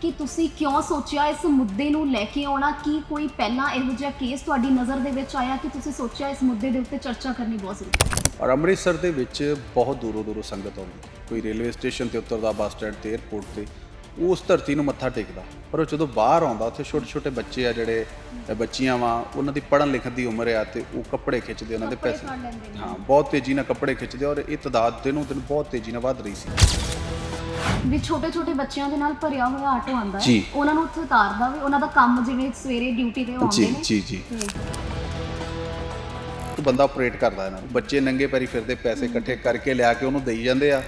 ਕਿ ਤੁਸੀਂ ਕਿਉਂ ਸੋਚਿਆ ਇਸ ਮੁੱਦੇ ਨੂੰ ਲੈ ਕੇ ਆਉਣਾ? ਕੀ ਕੋਈ ਪਹਿਲਾਂ ਇਹੋ ਜਿਹਾ ਕੇਸ ਤੁਹਾਡੀ ਨਜ਼ਰ ਦੇ ਵਿੱਚ ਆਇਆ ਕਿ ਤੁਸੀਂ ਸੋਚਿਆ ਇਸ ਮੁੱਦੇ ਦੇ ਉੱਤੇ ਚਰਚਾ ਕਰਨੀ ਬਹੁਤ ਜ਼ਰੂਰੀ ਹੈ? ਔਰ ਅੰਮ੍ਰਿਤਸਰ ਦੇ ਵਿੱਚ ਬਹੁਤ ਦੂਰੋਂ ਦੂਰੋਂ ਸੰਗਤ ਆਉਂਦੀ ਕੋਈ ਰੇਲਵੇ ਸਟੇਸ਼ਨ ਤੇ ਉਤਰਦਾ ਬੱਸ ਸਟੈਂਡ ਤੇ 에ਅਰਪੋਰਟ ਤੇ ਉਹ ਉਸ ਧਰਤੀ ਨੂੰ ਮੱਥਾ ਟੇਕਦਾ। ਪਰ ਉਹ ਜਦੋਂ ਬਾਹਰ ਆਉਂਦਾ ਉੱਥੇ ਛੋਟੇ ਛੋਟੇ ਬੱਚੇ ਆ ਜਿਹੜੇ ਬੱਚੀਆਂ ਵਾ ਉਹਨਾਂ ਦੀ ਪੜ੍ਹਨ ਲਿਖਣ ਦੀ ਉਮਰ ਆ ਤੇ ਉਹ ਕੱਪੜੇ ਖਿੱਚਦੇ ਉਹਨਾਂ ਦੇ ਪੈਸੇ। ਹਾਂ ਬਹੁਤ ਤੇਜ਼ੀ ਨਾਲ ਕੱਪੜੇ ਖਿੱਚਦੇ ਔਰ ਇਹ ਤਦਾਦ ਦਿਨੋਂ ਦਿਨ ਬਹੁਤ ਤੇਜ਼ੀ ਨਾਲ ਵੱਧ ਰਹੀ ਸੀ। ਵੀ ਛੋਟੇ ਛੋਟੇ ਬੱਚਿਆਂ ਦੇ ਨਾਲ ਭਰਿਆ ਹੋਇਆ ਆਟੋ ਆਂਦਾ ਹੈ। ਜੀ। ਉਹਨਾਂ ਨੂੰ ਉੱਥੇ ਉਤਾਰਦਾ ਵੀ ਉਹਨਾਂ ਦਾ ਕੰਮ ਜਿਵੇਂ ਸਵੇਰੇ ਡਿਊਟੀ ਤੇ ਉਹ ਆਉਂਦੇ ਨੇ। ਜੀ ਜੀ। ਤੇ ਬੰਦਾ ਆਪਰੇਟ ਕਰਦਾ ਇਹਨਾਂ ਨੂੰ। ਬੱਚੇ ਨੰਗੇ ਪੈਰੀ ਫਿਰਦੇ ਪੈਸੇ ਇਕੱਠੇ ਕਰਕੇ ਲਿਆ ਕੇ ਉਹਨੂੰ ਦੇਈ ਜਾਂਦੇ ਆ।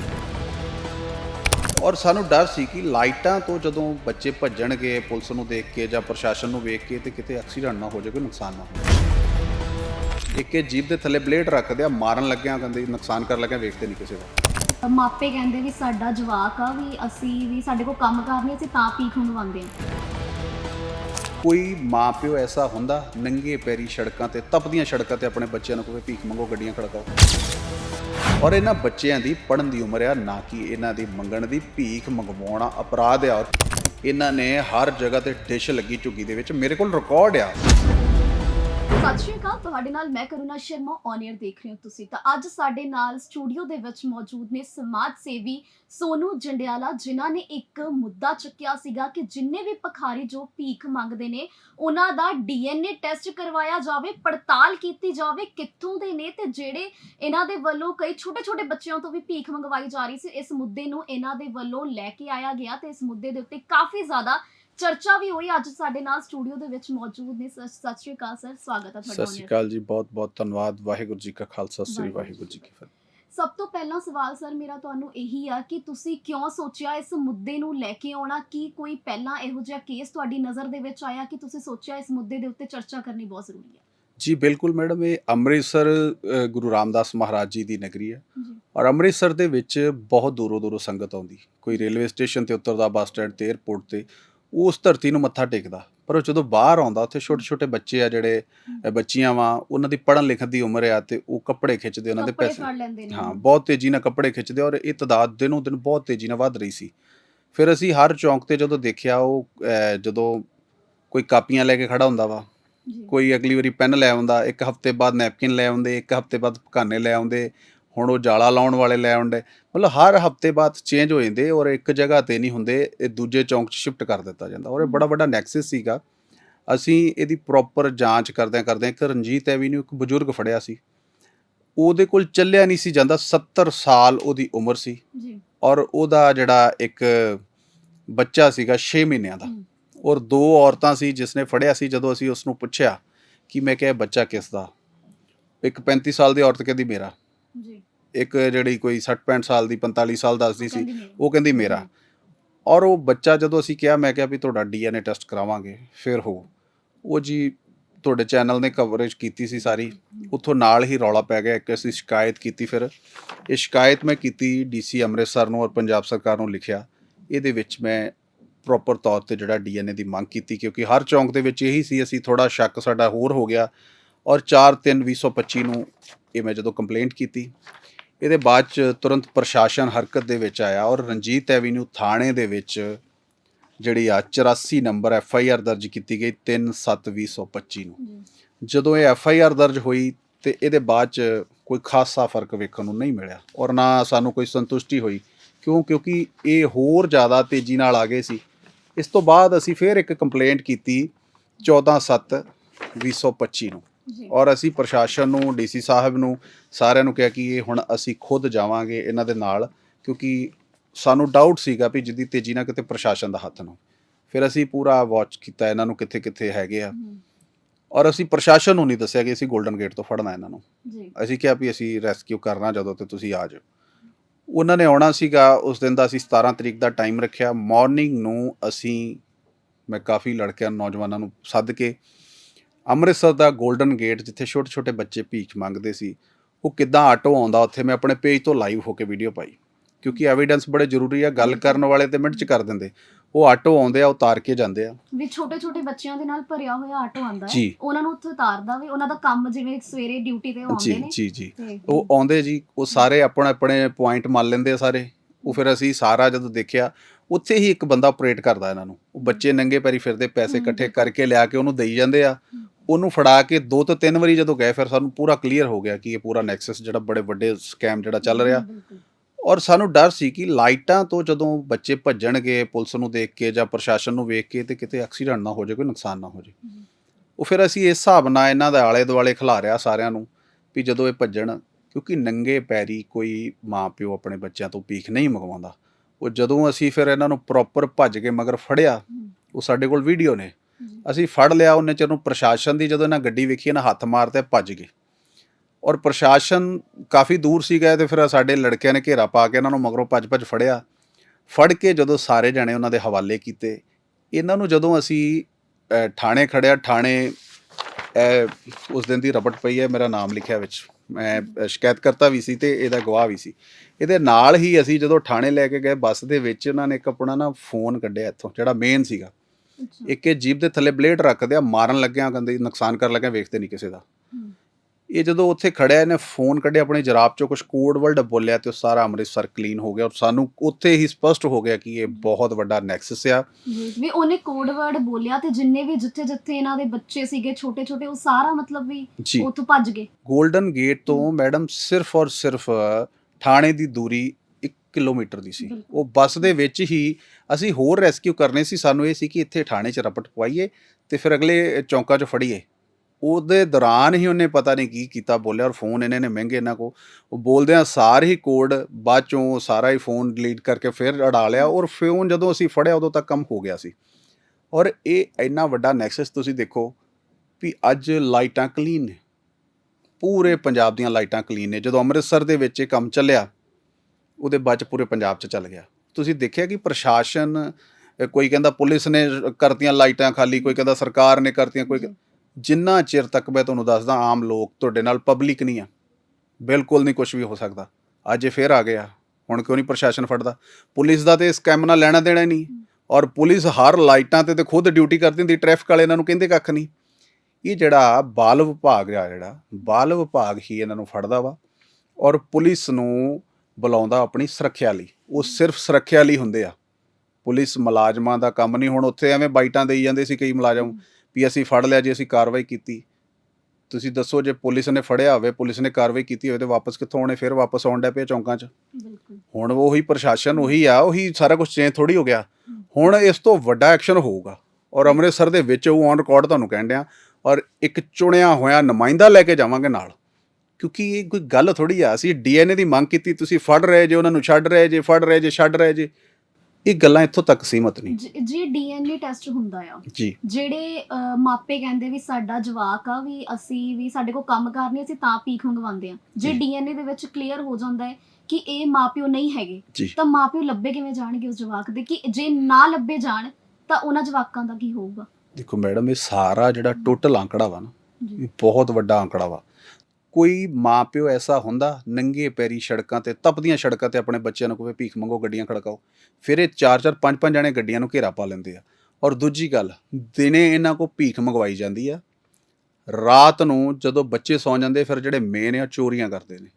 ਔਰ ਸਾਨੂੰ ਡਰ ਸੀ ਕਿ ਲਾਈਟਾਂ ਤੋਂ ਜਦੋਂ ਬੱਚੇ ਭੱਜਣਗੇ ਪੁਲਿਸ ਨੂੰ ਦੇਖ ਕੇ ਜਾਂ ਪ੍ਰਸ਼ਾਸਨ ਨੂੰ ਵੇਖ ਕੇ ਤੇ ਕਿਤੇ ਐਕਸੀਡੈਂਟ ਨਾ ਹੋ ਜਾਵੇ ਕੋਈ ਨੁਕਸਾਨ ਨਾ ਹੋਵੇ। ਇੱਕ ਇਹ ਜੀਪ ਦੇ ਥੱਲੇ ਬਲੇਡ ਰੱਖਦੇ ਆ ਮਾਰਨ ਲੱਗਿਆ ਕਹਿੰਦੇ ਨੁਕਸਾਨ ਕਰਨ ਲੱਗਿਆ ਵੇਖਦੇ ਨਹੀਂ ਕਿਸੇ ਦਾ। ਮਾਪੇ ਕਹਿੰਦੇ ਵੀ ਸਾਡਾ ਜਵਾਕ ਆ ਵੀ ਅਸੀਂ ਵੀ ਸਾਡੇ ਕੋਲ ਕੰਮ ਕਰਨੀ ਅਸੀਂ ਤਾਂ ਪੀਖ ਮੰਗਵਾਉਂਦੇ ਆ ਕੋਈ ਮਾਪਿਓ ਐਸਾ ਹੁੰਦਾ, ਨੰਗੇ ਪੈਰੀ ਸੜਕਾਂ ਤੇ, ਤਪਦੀਆਂ ਸੜਕਾਂ ਤੇ ਆਪਣੇ ਬੱਚਿਆਂ ਨੂੰ ਕੋਈ ਭੀਖ ਮੰਗੋ, ਗੱਡੀਆਂ ਖੜਕਾਓ ਔਰ ਇਹਨਾਂ ਬੱਚਿਆਂ ਦੀ ਪੜਨ ਦੀ ਉਮਰ ਆ, ਨਾ ਕਿ ਇਹਨਾਂ ਦੀ ਮੰਗਣ ਦੀ, ਭੀਖ ਮੰਗਵਾਉਣਾ ਅਪਰਾਧ ਆ। ਇਹਨਾਂ ਨੇ ਹਰ ਜਗ੍ਹਾ ਤੇ ਡਿਸ਼ ਲੱਗੀ ਝੁੱਗੀ ਦੇ ਵਿੱਚ, ਮੇਰੇ ਕੋਲ ਰਿਕਾਰਡ ਆ। ਸਤਿ ਸ਼੍ਰੀ ਅਕਾਲ, ਤੁਹਾਡੇ ਨਾਲ ਮੈਂ ਕਰੁਣਾ ਸ਼ਰਮਾ ਔਨ 에ਅਰ ਦੇਖ ਰਹੇ ਹੋ ਤੁਸੀਂ। ਤਾਂ ਅੱਜ ਸਾਡੇ ਨਾਲ ਸਟੂਡੀਓ ਦੇ ਵਿੱਚ ਮੌਜੂਦ ਨੇ ਸਮਾਜ ਸੇਵੀ ਸੋਨੂ ਜੰਡਿਆਲਾ, ਜਿਨ੍ਹਾਂ ਨੇ ਇੱਕ ਮੁੱਦਾ ਚੁੱਕਿਆ ਸੀਗਾ ਕਿ ਜਿੰਨੇ ਵੀ ਪਖਾਰੀ ਜੋ ਭੀਖ ਮੰਗਦੇ ਨੇ, ਉਹਨਾਂ ਦਾ ਡੀਐਨਏ ਟੈਸਟ ਕਰਵਾਇਆ ਜਾਵੇ, ਪੜਤਾਲ ਕੀਤੀ ਜਾਵੇ, ਕਿੱਥੋਂ ਦੇ ਨੇ ਤੇ ਜਿਹੜੇ ਇਹਨਾਂ ਦੇ ਵੱਲੋਂ ਕਈ ਛੋਟੇ ਛੋਟੇ ਬੱਚਿਆਂ ਤੋਂ ਵੀ ਭੀਖ ਮੰਗਵਾਈ ਜਾ ਰਹੀ ਸੀ, ਇਸ ਮੁੱਦੇ ਨੂੰ ਇਹਨਾਂ ਦੇ ਵੱਲੋਂ ਲੈ ਕੇ ਆਇਆ ਗਿਆ ਤੇ ਇਸ ਮੁੱਦੇ ਦੇ ਉੱਤੇ ਕਾਫੀ ਜ਼ਿਆਦਾ ਚਰਚਾ ਵੀ ਹੋਈ ਅੱਜ ਸਾਡੇ ਨਾਲ ਸਟੂਡੀਓ ਦੇ ਵਿੱਚ ਮੌਜੂਦ ਨੇ। ਸਰ ਸਤਿ ਸ਼੍ਰੀ ਅਕਾਲ ਸਰ ਸਵਾਗਤ ਹੈ ਸਤਿ ਤੁਹਾਡਾ ਸ਼੍ਰੀ on air। ਅਕਾਲ ਜੀ ਬਹੁਤ ਬਹੁਤ ਧੰਨਵਾਦ। ਵਾਹਿਗੁਰੂ ਜੀ ਕਾ ਖਾਲਸਾ ਸ੍ਰੀ ਵਾਹਿਗੁਰੂ ਜੀ ਕੀ ਫਤਿਹ। ਸਭ ਤੋਂ ਪਹਿਲਾਂ ਸਵਾਲ ਸਰ ਮੇਰਾ ਤੁਹਾਨੂੰ ਇਹੀ ਆ ਕਿ ਤੁਸੀਂ ਕਿਉਂ ਸੋਚਿਆ ਇਸ ਮੁੱਦੇ ਨੂੰ ਲੈ ਕੇ ਆਉਣਾ? ਕੀ ਕੋਈ ਪਹਿਲਾਂ ਇਹੋ ਜਿਹਾ ਕੇਸ ਤੁਹਾਡੀ ਨਜ਼ਰ ਦੇ ਵਿੱਚ ਆਇਆ ਕਿ ਤੁਸੀਂ ਸੋਚਿਆ ਇਸ ਮੁੱਦੇ ਦੇ ਉੱਤੇ ਚਰਚਾ ਕਰਨੀ ਬਹੁਤ ਜ਼ਰੂਰੀ ਹੈ? ਜੀ ਬਿਲਕੁਲ ਮੈਡਮ ਇਹ ਅੰਮ੍ਰਿਤਸਰ ਗੁਰੂ ਰਾਮਦਾਸ ਮਹਾਰਾਜ ਜੀ ਦੀ ਨਗਰੀ ਹੈ। ਔਰ ਅੰਮ੍ਰਿਤਸਰ ਦੇ ਵਿੱਚ ਬਹੁਤ ਦੂਰੋਂ ਦੂਰੋਂ ਸੰਗਤ ਆਉਂਦੀ। ਕੋਈ ਰੇਲਵੇ ਸਟੇਸ਼ਨ ਤੇ ਉਤਰਦਾ ਬੱਸ ਸਟੈਂਡ ਤੇ 에ਅਰਪੋਰਟ ਤੇ ਉਹ ਉਸ ਧਰਤੀ ਨੂੰ ਮੱਥਾ ਟੇਕਦਾ। ਪਰ ਉਹ ਜਦੋਂ ਬਾਹਰ ਆਉਂਦਾ ਉੱਥੇ ਛੋਟੇ ਛੋਟੇ ਬੱਚੇ ਆ ਜਿਹੜੇ ਬੱਚੀਆਂ ਵਾ ਉਹਨਾਂ ਦੀ ਪੜ੍ਹਨ ਲਿਖਣ ਦੀ ਉਮਰ ਆ ਤੇ ਉਹ ਕੱਪੜੇ ਖਿੱਚਦੇ ਉਹਨਾਂ ਦੇ ਪੈਸੇ। ਹਾਂ ਬਹੁਤ ਤੇਜ਼ੀ ਨਾਲ ਕੱਪੜੇ ਖਿੱਚਦੇ ਔਰ ਇਹ ਤਦਾਦ ਦਿਨੋਂ ਦਿਨ ਬਹੁਤ ਤੇਜ਼ੀ ਨਾਲ ਵੱਧ ਰਹੀ ਸੀ। ਫਿਰ ਅਸੀਂ ਹਰ ਚੌਂਕ ਤੇ ਜਦੋਂ ਦੇਖਿਆ ਉਹ ਜਦੋਂ ਕੋਈ ਕਾਪੀਆਂ ਲੈ ਕੇ ਖੜਾ ਹੁੰਦਾ ਵਾ ਕੋਈ ਅਗਲੀ ਵਾਰੀ ਪੈਨ ਲੈ ਆਉਂਦਾ ਇੱਕ ਹਫ਼ਤੇ ਬਾਅਦ ਨੈਪਕਿਨ ਲੈ ਆਉਂਦੇ ਇੱਕ ਹਫ਼ਤੇ ਬਾਅਦ ਪਕਾਨੇ ਲੈ ਆਉਂਦੇ ਹੁਣ ਉਹ ਜਾਲਾ ਲਾਉਣ ਵਾਲੇ ਲੈ ਆਉਂਦੇ। ਮਤਲਬ ਹਰ ਹਫ਼ਤੇ ਬਾਅਦ ਚੇਂਜ ਹੋ ਜਾਂਦੇ ਔਰ ਇੱਕ ਜਗ੍ਹਾ ਤੇ ਨਹੀਂ ਹੁੰਦੇ ਇਹ ਦੂਜੇ ਚੌਂਕ 'ਚ ਸ਼ਿਫਟ ਕਰ ਦਿੱਤਾ ਜਾਂਦਾ। ਔਰ ਇਹ ਬੜਾ ਵੱਡਾ ਨੈਕਸਸ ਸੀਗਾ। ਅਸੀਂ ਇਹਦੀ ਪ੍ਰੋਪਰ ਜਾਂਚ ਕਰਦਿਆਂ ਕਰਦਿਆਂ ਇੱਕ ਰਣਜੀਤ ਐਵੀਨਿਊ ਇੱਕ ਬਜ਼ੁਰਗ ਫੜਿਆ ਸੀ। ਉਹਦੇ ਕੋਲ ਚੱਲਿਆ ਨਹੀਂ ਸੀ ਜਾਂਦਾ 70 ਸਾਲ ਉਹਦੀ ਉਮਰ ਸੀ। ਜੀ। ਔਰ ਉਹਦਾ ਜਿਹੜਾ ਇੱਕ ਬੱਚਾ ਸੀਗਾ 6 ਮਹੀਨਿਆਂ ਦਾ। ਔਰ ਦੋ ਔਰਤਾਂ ਸੀ ਜਿਸ ਨੇ ਫੜਿਆ ਸੀ ਜਦੋਂ ਅਸੀਂ ਉਸ ਨੂੰ ਪੁੱਛਿਆ ਕਿ ਮੈਂ ਕਿਹਾ ਬੱਚਾ ਕਿਸ ਦਾ ਇੱਕ 35 ਸਾਲ ਦੀ ਔਰਤ ਕਹਿੰਦੀ ਮੇਰਾ। ਜੀ। ਇੱਕ ਜਿਹੜੀ ਕੋਈ 60 65 ਸਾਲ ਦੀ 45 ਸਾਲ ਦੱਸਦੀ ਸੀ ਕਹਿੰਦੀ। ਉਹ ਕਹਿੰਦੀ ਮੇਰਾ। ਔਰ ਉਹ ਬੱਚਾ ਜਦੋਂ ਅਸੀਂ ਕਿਹਾ ਮੈਂ ਕਿਹਾ ਵੀ ਤੁਹਾਡਾ ਡੀਐਨਏ ਟੈਸਟ ਕਰਾਵਾਂਗੇ ਫਿਰ ਹੋ। ਉਹ ਜੀ ਤੁਹਾਡੇ ਚੈਨਲ ਨੇ ਕਵਰੇਜ ਕੀਤੀ ਸੀ ਸਾਰੀ। ਉੱਥੋਂ ਨਾਲ ਹੀ ਰੌਲਾ ਪੈ ਗਿਆ ਇੱਕ ਅਸੀਂ ਸ਼ਿਕਾਇਤ ਕੀਤੀ ਫਿਰ। ਇਹ ਸ਼ਿਕਾਇਤ ਮੈਂ ਕੀਤੀ ਡੀਸੀ ਅੰਮ੍ਰਿਤਸਰ ਨੂੰ ਔਰ ਪੰਜਾਬ ਸਰਕਾਰ ਨੂੰ ਲਿਖਿਆ। ਇਹਦੇ ਵਿੱਚ ਮੈਂ ਪ੍ਰੋਪਰ ਤੌਰ ਤੇ ਜਿਹੜਾ ਡੀਐਨਏ ਦੀ ਮੰਗ ਕੀਤੀ ਕਿਉਂਕਿ ਹਰ ਚੌਂਕ ਦੇ ਵਿੱਚ ਇਹੀ ਸੀ ਅਸੀਂ ਥੋੜਾ ਸ਼ੱਕ ਸਾਡਾ ਹੋਰ ਹੋ ਗਿਆ। ਔਰ 4/3/2025 ਨੂੰ ਇਹ ਮੈਂ ਜਦੋਂ ਕੰਪਲੇਂਟ ਕੀਤੀ ਇਹਦੇ ਬਾਅਦ ਚ ਤੁਰੰਤ ਪ੍ਰਸ਼ਾਸਨ ਹਰਕਤ ਦੇ ਵਿੱਚ ਆਇਆ ਔਰ ਰਣਜੀਤ ਐਵੀਨਿਊ ਥਾਣੇ ਦੇ ਵਿੱਚ ਜਿਹੜੀ ਆ 84 ਨੰਬਰ ਐਫ ਆਈ ਆਰ ਦਰਜ ਕੀਤੀ ਗਈ 3/7/2025 ਨੂੰ। ਜਦੋਂ ਇਹ ਐਫ ਆਈ ਆਰ ਦਰਜ ਹੋਈ ਤੇ ਇਹਦੇ ਬਾਅਦ ਚ ਕੋਈ ਖਾਸਾ ਫ਼ਰਕ ਵੇਖਣ ਨੂੰ ਨਹੀਂ ਮਿਲਿਆ ਔਰ ਨਾ ਸਾਨੂੰ ਕੋਈ ਸੰਤੁਸ਼ਟੀ ਹੋਈ। ਕਿਉਂ? ਕਿਉਂਕਿ ਇਹ ਹੋਰ ਜ਼ਿਆਦਾ ਤੇਜ਼ੀ ਨਾਲ ਆ ਗਏ ਸੀ। ਇਸ ਤੋਂ ਬਾਅਦ ਅਸੀਂ ਫਿਰ ਇੱਕ ਕੰਪਲੇਂਟ ਕੀਤੀ 14/7/2025 ਨੂੰ। ਔਰ ਅਸੀਂ ਪ੍ਰਸ਼ਾਸਨ ਨੂੰ ਡੀਸੀ ਸਾਹਿਬ ਨੂੰ ਸਾਰਿਆਂ ਨੂੰ ਕਿਹਾ ਕਿ ਇਹ ਹੁਣ ਅਸੀਂ ਖੁਦ ਜਾਵਾਂਗੇ ਇਹਨਾਂ ਦੇ ਨਾਲ ਕਿਉਂਕਿ ਸਾਨੂੰ ਡਾਊਟ ਸੀਗਾ ਵੀ ਜਿੱਦੀ ਤੇਜ਼ੀ ਨਾਲ ਕਿਤੇ ਪ੍ਰਸ਼ਾਸਨ ਦਾ ਹੱਥ ਨਾ ਫਿਰ ਅਸੀਂ ਪੂਰਾ ਵਾਚ ਕੀਤਾ ਇਹਨਾਂ ਨੂੰ ਕਿੱਥੇ ਕਿੱਥੇ ਹੈਗੇ ਆ। ਔਰ ਅਸੀਂ ਪ੍ਰਸ਼ਾਸਨ ਨੂੰ ਨਹੀਂ ਦੱਸਿਆ ਕਿ ਅਸੀਂ 골ਡਨ ਗੇਟ ਤੋਂ ਫੜਨਾ ਇਹਨਾਂ ਨੂੰ। ਅਸੀਂ ਕਿਹਾ ਵੀ ਅਸੀਂ ਰੈਸਕਿਊ ਕਰਨਾ ਜਦੋਂ ਤੇ ਤੁਸੀਂ ਆ ਜਾਓ। ਉਹਨਾਂ ਨੇ ਆਉਣਾ ਸੀਗਾ ਉਸ ਦਿਨ ਦਾ ਅਸੀਂ 17 ਤਰੀਕ ਦਾ ਟਾਈਮ ਰੱਖਿਆ। ਮਾਰਨਿੰਗ ਨੂੰ ਅਸੀਂ ਮੈਂ ਕਾਫੀ ਲੜਕਿਆਂ ਨੌਜਵਾਨਾਂ ਨੂੰ ਸੱਦ ਕੇ ਅੰਮ੍ਰਿਤਸਰ ਦਾ 골ਡਨ ਗੇਟ ਜਿੱਥੇ ਛੋਟੇ ਛੋਟੇ ਬੱਚੇ ਭੀਖ ਮੰਗਦੇ ਸੀ ਉਹ ਕਿੱਦਾਂ ਆਟੋ ਆਉਂਦਾ ਉੱਥੇ? ਮੈਂ ਆਪਣੇ ਪੇਜ ਤੋਂ ਲਾਈਵ ਹੋ ਕੇ ਵੀਡੀਓ ਪਾਈ ਕਿਉਂਕਿ ਐਵੀਡੈਂਸ ਬੜੇ ਜ਼ਰੂਰੀ ਆ ਗੱਲ ਕਰਨ ਵਾਲੇ ਤੇ ਮਿੰਟ ਚ ਕਰ ਦਿੰਦੇ। ਉਹ ਆਟੋ ਆਉਂਦੇ ਆ ਉਤਾਰ ਕੇ ਜਾਂਦੇ ਆ। ਵੀ ਛੋਟੇ ਛੋਟੇ ਬੱਚਿਆਂ ਦੇ ਨਾਲ ਭਰਿਆ ਹੋਇਆ ਆਟੋ ਆਂਦਾ ਹੈ। ਉਹਨਾਂ ਨੂੰ ਉੱਥੇ ਉਤਾਰਦਾ ਵੀ ਉਹਨਾਂ ਦਾ ਕੰਮ ਜਿਵੇਂ ਸਵੇਰੇ ਡਿਊਟੀ ਤੇ ਆਉਂਦੇ ਨੇ। ਜੀ ਜੀ। ਉਹ ਆਉਂਦੇ ਜੀ ਉਹ ਸਾਰੇ ਆਪਣੇ ਆਪਣੇ ਪੁਆਇੰਟ ਮੰਨ ਲੈਂਦੇ ਆ ਸਾਰੇ। ਉਹ ਫਿਰ ਅਸੀਂ ਸਾਰਾ ਜਦੋਂ ਦੇਖਿਆ ਉੱਥੇ ਹੀ ਇੱਕ ਬੰਦਾ ਆਪਰੇਟ ਕਰਦਾ ਇਹਨਾਂ ਨੂੰ। ਉਹ ਬੱਚੇ ਨੰਗੇ ਪੈਰੀ ਫਿਰਦੇ ਪੈਸੇ ਇਕੱਠੇ। ਕਰਕੇ ਲਿਆ ਕੇ ਉਹਨੂੰ ਦੇਈ ਜਾਂਦੇ ਆ। ਉਹਨੂੰ ਫੜਾ ਕੇ ਦੋ ਤੋਂ ਤਿੰਨ ਵਾਰੀ ਜਦੋਂ ਗਏ ਫਿਰ ਸਾਨੂੰ ਪੂਰਾ ਕਲੀਅਰ ਹੋ ਗਿਆ ਕਿ ਇਹ ਪੂਰਾ ਨੈਕਸਸ ਜਿਹੜਾ ਬੜੇ ਵੱਡੇ ਸਕੈਮ ਜਿਹੜਾ ਚੱਲ ਰਿਹਾ। ਔਰ ਸਾਨੂੰ ਡਰ ਸੀ ਕਿ ਲਾਈਟਾਂ ਤੋਂ ਜਦੋਂ ਬੱਚੇ ਭੱਜਣਗੇ ਪੁਲਿਸ ਨੂੰ ਦੇਖ ਕੇ ਜਾਂ ਪ੍ਰਸ਼ਾਸਨ ਨੂੰ ਵੇਖ ਕੇ ਤੇ ਕਿਤੇ ਐਕਸੀਡੈਂਟ ਨਾ ਹੋ ਜਾਏ ਕੋਈ ਨੁਕਸਾਨ ਨਾ ਹੋ ਜਾਏ ਹਮ। ਉਹ ਫਿਰ ਅਸੀਂ ਇਸ ਹਿਸਾਬ ਨਾਲ ਇਹਨਾਂ ਦੇ ਆਲੇ ਦੁਆਲੇ ਖਿਲਾਰਿਆ ਸਾਰਿਆਂ ਨੂੰ ਵੀ ਜਦੋਂ ਇਹ ਭੱਜਣ ਕਿਉਂਕਿ ਨੰਗੇ ਪੈਰੀ ਕੋਈ ਮਾਪਿਓ ਆਪਣੇ ਬੱਚਿਆਂ ਤੋਂ ਭੀਖ ਨਹੀਂ ਮੰਗਵਾਉਂਦਾ ਉਹ ਜਦੋਂ ਅਸੀਂ ਫਿਰ ਇਹਨਾਂ ਨੂੰ ਪ੍ਰੋਪਰ ਭੱਜ ਕੇ ਮਗਰ ਫੜਿਆ ਉਹ ਸਾਡੇ ਕੋਲ ਵੀਡੀਓ ਨੇ। ਅਸੀਂ ਫੜ ਲਿਆ ਉਹਨੇ ਚਿਰ ਨੂੰ ਪ੍ਰਸ਼ਾਸਨ ਦੀ ਜਦੋਂ ਇਹਨਾਂ ਗੱਡੀ ਵੇਖੀ ਇਹਨਾਂ ਹੱਥ ਮਾਰਤੇ ਭੱਜ ਗਏ। ਔਰ ਪ੍ਰਸ਼ਾਸਨ ਕਾਫੀ ਦੂਰ ਸੀ ਗਏ ਤੇ ਫਿਰ ਸਾਡੇ ਲੜਕਿਆਂ ਨੇ ਘੇਰਾ ਪਾ ਕੇ ਇਹਨਾਂ ਨੂੰ ਮਗਰੋਂ ਭੱਜ ਭੱਜ ਫੜਿਆ। ਫੜ ਕੇ ਜਦੋਂ ਸਾਰੇ ਜਣੇ ਉਹਨਾਂ ਦੇ ਹਵਾਲੇ ਕੀਤੇ ਇਹਨਾਂ ਨੂੰ ਜਦੋਂ ਅਸੀਂ ਥਾਣੇ ਖੜਿਆ ਥਾਣੇ ਅਹ, ਉਸ ਦਿਨ ਦੀ ਰਪਟ ਪਈ ਹੈ ਮੇਰਾ ਨਾਮ ਲਿਖਿਆ ਵਿੱਚ। ਮੈਂ ਸ਼ਿਕਾਇਤ ਕਰਤਾ ਵੀ ਸੀ ਤੇ ਇਹਦਾ ਗਵਾਹ ਵੀ ਸੀ। ਇਹਦੇ ਨਾਲ ਹੀ ਅਸੀਂ ਜਦੋਂ ਥਾਣੇ ਲੈ ਕੇ ਗਏ ਬੱਸ ਦੇ ਵਿੱਚ ਉਹਨਾਂ ਨੇ ਇੱਕ ਆਪਣਾ ਨਾ ਫੋਨ ਕੱਢਿਆ ਇੱਥੋਂ ਜਿਹੜਾ ਮੇਨ ਸੀਗਾ। ਇੱਕ ਇਹ ਜੀਬ ਦੇ ਥੱਲੇ ਬਲੇਡ ਰੱਖਦੇ ਆ ਮਾਰਨ ਲੱਗਿਆ ਕਹਿੰਦੇ ਨੁਕਸਾਨ ਕਰਨ ਲੱਗਿਆ ਵੇਖਦੇ ਨਹੀਂ ਕਿਸੇ ਦਾ। ਇਹ ਜਦੋਂ ਉੱਥੇ ਖੜਿਆ ਇਹਨੇ ਫੋਨ ਕੱਢਿਆ ਆਪਣੀ ਜਰਾਬ ਚੋਂ ਕੁਝ ਕੋਡ ਵਰਡ ਬੋਲਿਆ ਤੇ ਉਹ ਸਾਰਾ ਅੰਮ੍ਰਿਤਸਰ ਕਲੀਨ ਹੋ ਗਿਆ। ਔਰ ਸਾਨੂੰ ਉੱਥੇ ਹੀ ਸਪਸ਼ਟ ਹੋ ਗਿਆ ਕਿ ਇਹ ਬਹੁਤ ਵੱਡਾ ਨੈਕਸਸ ਆ। ਵੀ ਉਹਨੇ ਕੋਡ ਵਰਡ ਬੋਲਿਆ ਤੇ ਜਿੰਨੇ ਵੀ ਜਿੱਥੇ ਜਿੱਥੇ ਇਹਨਾਂ ਦੇ ਬੱਚੇ ਸੀਗੇ ਛੋਟੇ ਛੋਟੇ ਉਹ ਸਾਰਾ ਮਤਲਬ ਵੀ ਉੱਥੋਂ ਭੱਜ ਗਏ। 골ਡਨ ਗੇਟ ਤੋਂ ਮੈਡਮ ਸਿਰਫ ਔਰ ਸਿਰਫ ਥਾਣੇ ਦੀ ਦੂਰੀ 1 ਕਿਲੋਮੀਟਰ ਦੀ ਸੀ। ਉਹ ਬੱਸ ਦੇ ਵਿੱਚ ਹੀ ਅਸੀਂ ਹੋਰ ਰੈਸਕਿਊ ਕਰਨੇ ਸੀ। ਸਾਨੂੰ ਇਹ ਸੀ ਕਿ ਇੱਥੇ ਥਾਣੇ 'ਚ ਰਪਟ ਪਵਾਈਏ ਤੇ ਫਿਰ ਅਗਲੇ ਚੌਂਕਾਂ 'ਚ ਫੜੀਏ। ਉਹਦੇ ਦੌਰਾਨ ਹੀ ਉਹਨੇ ਪਤਾ ਨਹੀਂ ਕੀ ਕੀਤਾ ਬੋਲਿਆ ਔਰ ਫੋਨ ਇਹਨਾਂ ਨੇ ਮਹਿੰਗੇ ਇਹਨਾਂ ਕੋ ਉਹ ਬੋਲਦਿਆਂ ਸਾਰ ਹੀ ਕੋਡ ਬਾਅਦ ਚੋਂ ਸਾਰਾ ਹੀ ਫੋਨ ਡਿਲੀਟ ਕਰਕੇ ਫਿਰ ਅੜਾ ਲਿਆ। ਔਰ ਫੋਨ ਜਦੋਂ ਅਸੀਂ ਫੜਿਆ ਉਦੋਂ ਤੱਕ ਕੰਮ ਹੋ ਗਿਆ ਸੀ। ਔਰ ਇਹ ਇੰਨਾ ਵੱਡਾ ਨੈਕਸਸ ਤੁਸੀਂ ਦੇਖੋ ਵੀ ਅੱਜ ਲਾਈਟਾਂ ਕਲੀਨ ਨੇ। ਪੂਰੇ ਪੰਜਾਬ ਦੀਆਂ ਲਾਈਟਾਂ ਕਲੀਨ ਨੇ। ਜਦੋਂ ਅੰਮ੍ਰਿਤਸਰ ਦੇ ਵਿੱਚ ਇਹ ਕੰਮ ਚੱਲਿਆ ਉਹਦੇ ਬਾਅਦ 'ਚ ਪੂਰੇ ਪੰਜਾਬ 'ਚ ਚੱਲ ਗਿਆ। ਤੁਸੀਂ ਦੇਖਿਆ ਕਿ ਪ੍ਰਸ਼ਾਸਨ ਕੋਈ ਕਹਿੰਦਾ ਪੁਲਿਸ ਨੇ ਕਰਤੀਆਂ ਲਾਈਟਾਂ ਖਾਲੀ, ਕੋਈ ਕਹਿੰਦਾ ਸਰਕਾਰ ਨੇ ਕਰਤੀਆਂ, ਕੋਈ ਕਹਿ- ਜਿੰਨਾ ਚਿਰ ਤੱਕ ਮੈਂ ਤੁਹਾਨੂੰ ਦੱਸਦਾ ਆਮ ਲੋਕ ਤੁਹਾਡੇ ਨਾਲ ਪਬਲਿਕ ਨਹੀਂ ਆ। ਬਿਲਕੁਲ ਨਹੀਂ ਕੁਝ ਵੀ ਹੋ ਸਕਦਾ। ਅੱਜ ਇਹ ਫੇਰ ਆ ਗਿਆ। ਹੁਣ ਕਿਉਂ ਨਹੀਂ ਪ੍ਰਸ਼ਾਸਨ ਫੜਦਾ? ਪੁਲਿਸ ਦਾ ਤੇ ਇਸ ਕੰਮ ਨਾਲ ਲੈਣਾ ਦੇਣਾ ਹੀ ਨਹੀਂ। ਔਰ ਪੁਲਿਸ ਹਰ ਲਾਈਟਾਂ ਤੇ ਤੇ ਖੁਦ ਡਿਊਟੀ ਕਰਦੀ ਹੁੰਦੀ ਟ੍ਰੈਫਿਕ ਵਾਲੇ ਇਹਨਾਂ ਨੂੰ ਕਹਿੰਦੇ ਕੱਖ ਨਹੀਂ। ਇਹ ਜਿਹੜਾ ਬਾਲ ਵਿਭਾਗ ਆ ਜਿਹੜਾ, ਬਾਲ ਵਿਭਾਗ ਹੀ ਇਹਨਾਂ ਨੂੰ ਫੜਦਾ ਵਾ। ਔਰ ਪੁਲਿਸ ਨੂੰ ਬੁਲਾਉਂਦਾ ਆਪਣੀ ਸੁਰੱਖਿਆ ਲਈ। ਉਹ ਸਿਰਫ ਸੁਰੱਖਿਆ ਲਈ ਹੁੰਦੇ ਆ। ਪੁਲਿਸ ਮੁਲਾਜ਼ਮਾਂ ਦਾ ਕੰਮ ਨਹੀਂ ਹੁਣ ਉੱਥੇ ਐਵੇਂ ਬਾਈਟਾਂ ਦੇਈ ਜਾਂਦੇ ਸੀ ਕਈ ਮੁਲਾਜ਼ਮ ਵੀ ਅਸੀਂ ਫੜ ਲਿਆ ਜੀ ਅਸੀਂ ਕਾਰਵਾਈ ਕੀਤੀ। ਤੁਸੀਂ ਦੱਸੋ ਜੇ ਪੁਲਿਸ ਨੇ ਫੜਿਆ ਹੋਵੇ ਪੁਲਿਸ ਨੇ ਕਾਰਵਾਈ ਕੀਤੀ ਹੋਵੇ ਤੇ ਵਾਪਸ ਕਿੱਥੋਂ ਆਉਣੇ ਫਿਰ ਵਾਪਸ ਆਉਣ ਡੈ ਪਏ ਚੌਂਕਾਂ 'ਚ? ਹੁਣ ਉਹੀ ਪ੍ਰਸ਼ਾਸਨ ਉਹੀ ਆ ਉਹੀ ਸਾਰਾ ਕੁਝ ਚੇਂਜ ਥੋੜੀ ਹੋ ਗਿਆ। ਹੁਣ ਇਸ ਤੋਂ ਵੱਡਾ ਐਕਸ਼ਨ ਹੋਊਗਾ। ਔਰ ਅੰਮ੍ਰਿਤਸਰ ਦੇ ਵਿੱਚ ਉਹ ਔਨ ਰਿਕਾਰਡ ਤੁਹਾਨੂੰ ਕਹਿਣ ਡਿਆ। ਔਰ ਇੱਕ ਚੁਣਿਆ ਹੋਇਆ ਨੁਮਾਇੰਦਾ ਲੈ ਕੇ ਜਾਵਾਂਗੇ ਨਾਲ। ਕਿਉਂਕਿ ਇਹ ਕੋਈ ਗੱਲ ਥੋੜੀ ਆ ਅਸੀਂ ਡੀਐਨਏ ਦੀ ਮੰਗ ਕੀਤੀ ਤੁਸੀਂ ਫੜ ਰਹੇ ਜੇ ਉਹਨਾਂ ਨੂੰ ਛੱਡ ਰਹੇ ਜੇ ਫੜ ਰਹੇ ਜੇ ਛੱਡ ਰਹੇ ਜੇ। ਇਹ ਗੱਲਾਂ ਇੱਥੋਂ ਤੱਕ ਸੀਮਤ ਨਹੀਂ। ਜੀ- ਜੀ ਡੀਐਨਏ ਟੈਸਟ ਹੁੰਦਾ ਆ। ਜੀ। ਜਿਹੜੇ ਅਹ, ਮਾਪੇ ਕਹਿੰਦੇ ਵੀ ਸਾਡਾ ਜਵਾਕ ਆ ਵੀ ਅਸੀਂ ਵੀ ਸਾਡੇ ਕੋਲ ਕੰਮ ਕਰਨੀ ਅਸੀਂ ਤਾਂ ਭੀਖ ਮੰਗਵਾਉਂਦੇ ਆ। ਜੇ ਜੀ। ਡੀਐਨਏ ਦੇ ਵਿੱਚ ਕਲੀਅਰ ਹੋ ਜਾਂਦਾ ਹੈ ਕਿ ਇਹ ਮਾਪਿਓ ਨਹੀਂ ਹੈਗੇ ਜੀ। ਤਾਂ ਮਾਪਿਓ ਲੱਭੇ ਕਿਵੇਂ ਜਾਣਗੇ ਉਸ ਜਵਾਕ ਦੇ? ਕਿ ਜੇ ਨਾ ਲੱਭੇ ਜਾਣ ਤਾਂ ਉਹਨਾਂ ਜਵਾਕਾਂ ਦਾ ਕੀ ਹੋਊਗਾ? ਦੇਖੋ ਮੈਡਮ ਇਹ ਸਾਰਾ ਜਿਹੜਾ ਟੋਟਲ ਆંકੜਾ ਵਾ ਨਾ ਜੀ। ਇਹ ਬਹੁਤ ਵੱਡਾ ਆંકੜਾ ਵਾ। ਕੋਈ ਮਾਪਿਓ ਐਸਾ ਹੁੰਦਾ ਨੰਗੇ ਪੈਰੀ ਸੜਕਾਂ ਤੇ ਤਪਦੀਆਂ ਸੜਕਾਂ ਤੇ ਆਪਣੇ ਬੱਚਿਆਂ ਨੂੰ ਕਹੇ ਭੀਖ ਮੰਗੋ ਗੱਡੀਆਂ ਖੜਕਾਓ। ਫਿਰ ਇਹ ਚਾਰ ਚਾਰ ਪੰਜ ਪੰਜ ਜਣੇ ਗੱਡੀਆਂ ਨੂੰ ਘੇਰਾ ਪਾ ਲੈਂਦੇ ਆ। ਔਰ ਦੂਜੀ ਗੱਲ ਦਿਨੇ ਇਹਨਾਂ ਕੋ ਭੀਖ ਮੰਗਵਾਈ ਜਾਂਦੀ ਆ। ਰਾਤ ਨੂੰ ਜਦੋਂ ਬੱਚੇ ਸੌਂ ਜਾਂਦੇ ਫਿਰ ਜਿਹੜੇ ਮੇਨ ਆ ਚੋਰੀਆਂ ਕਰਦੇ ਨੇ।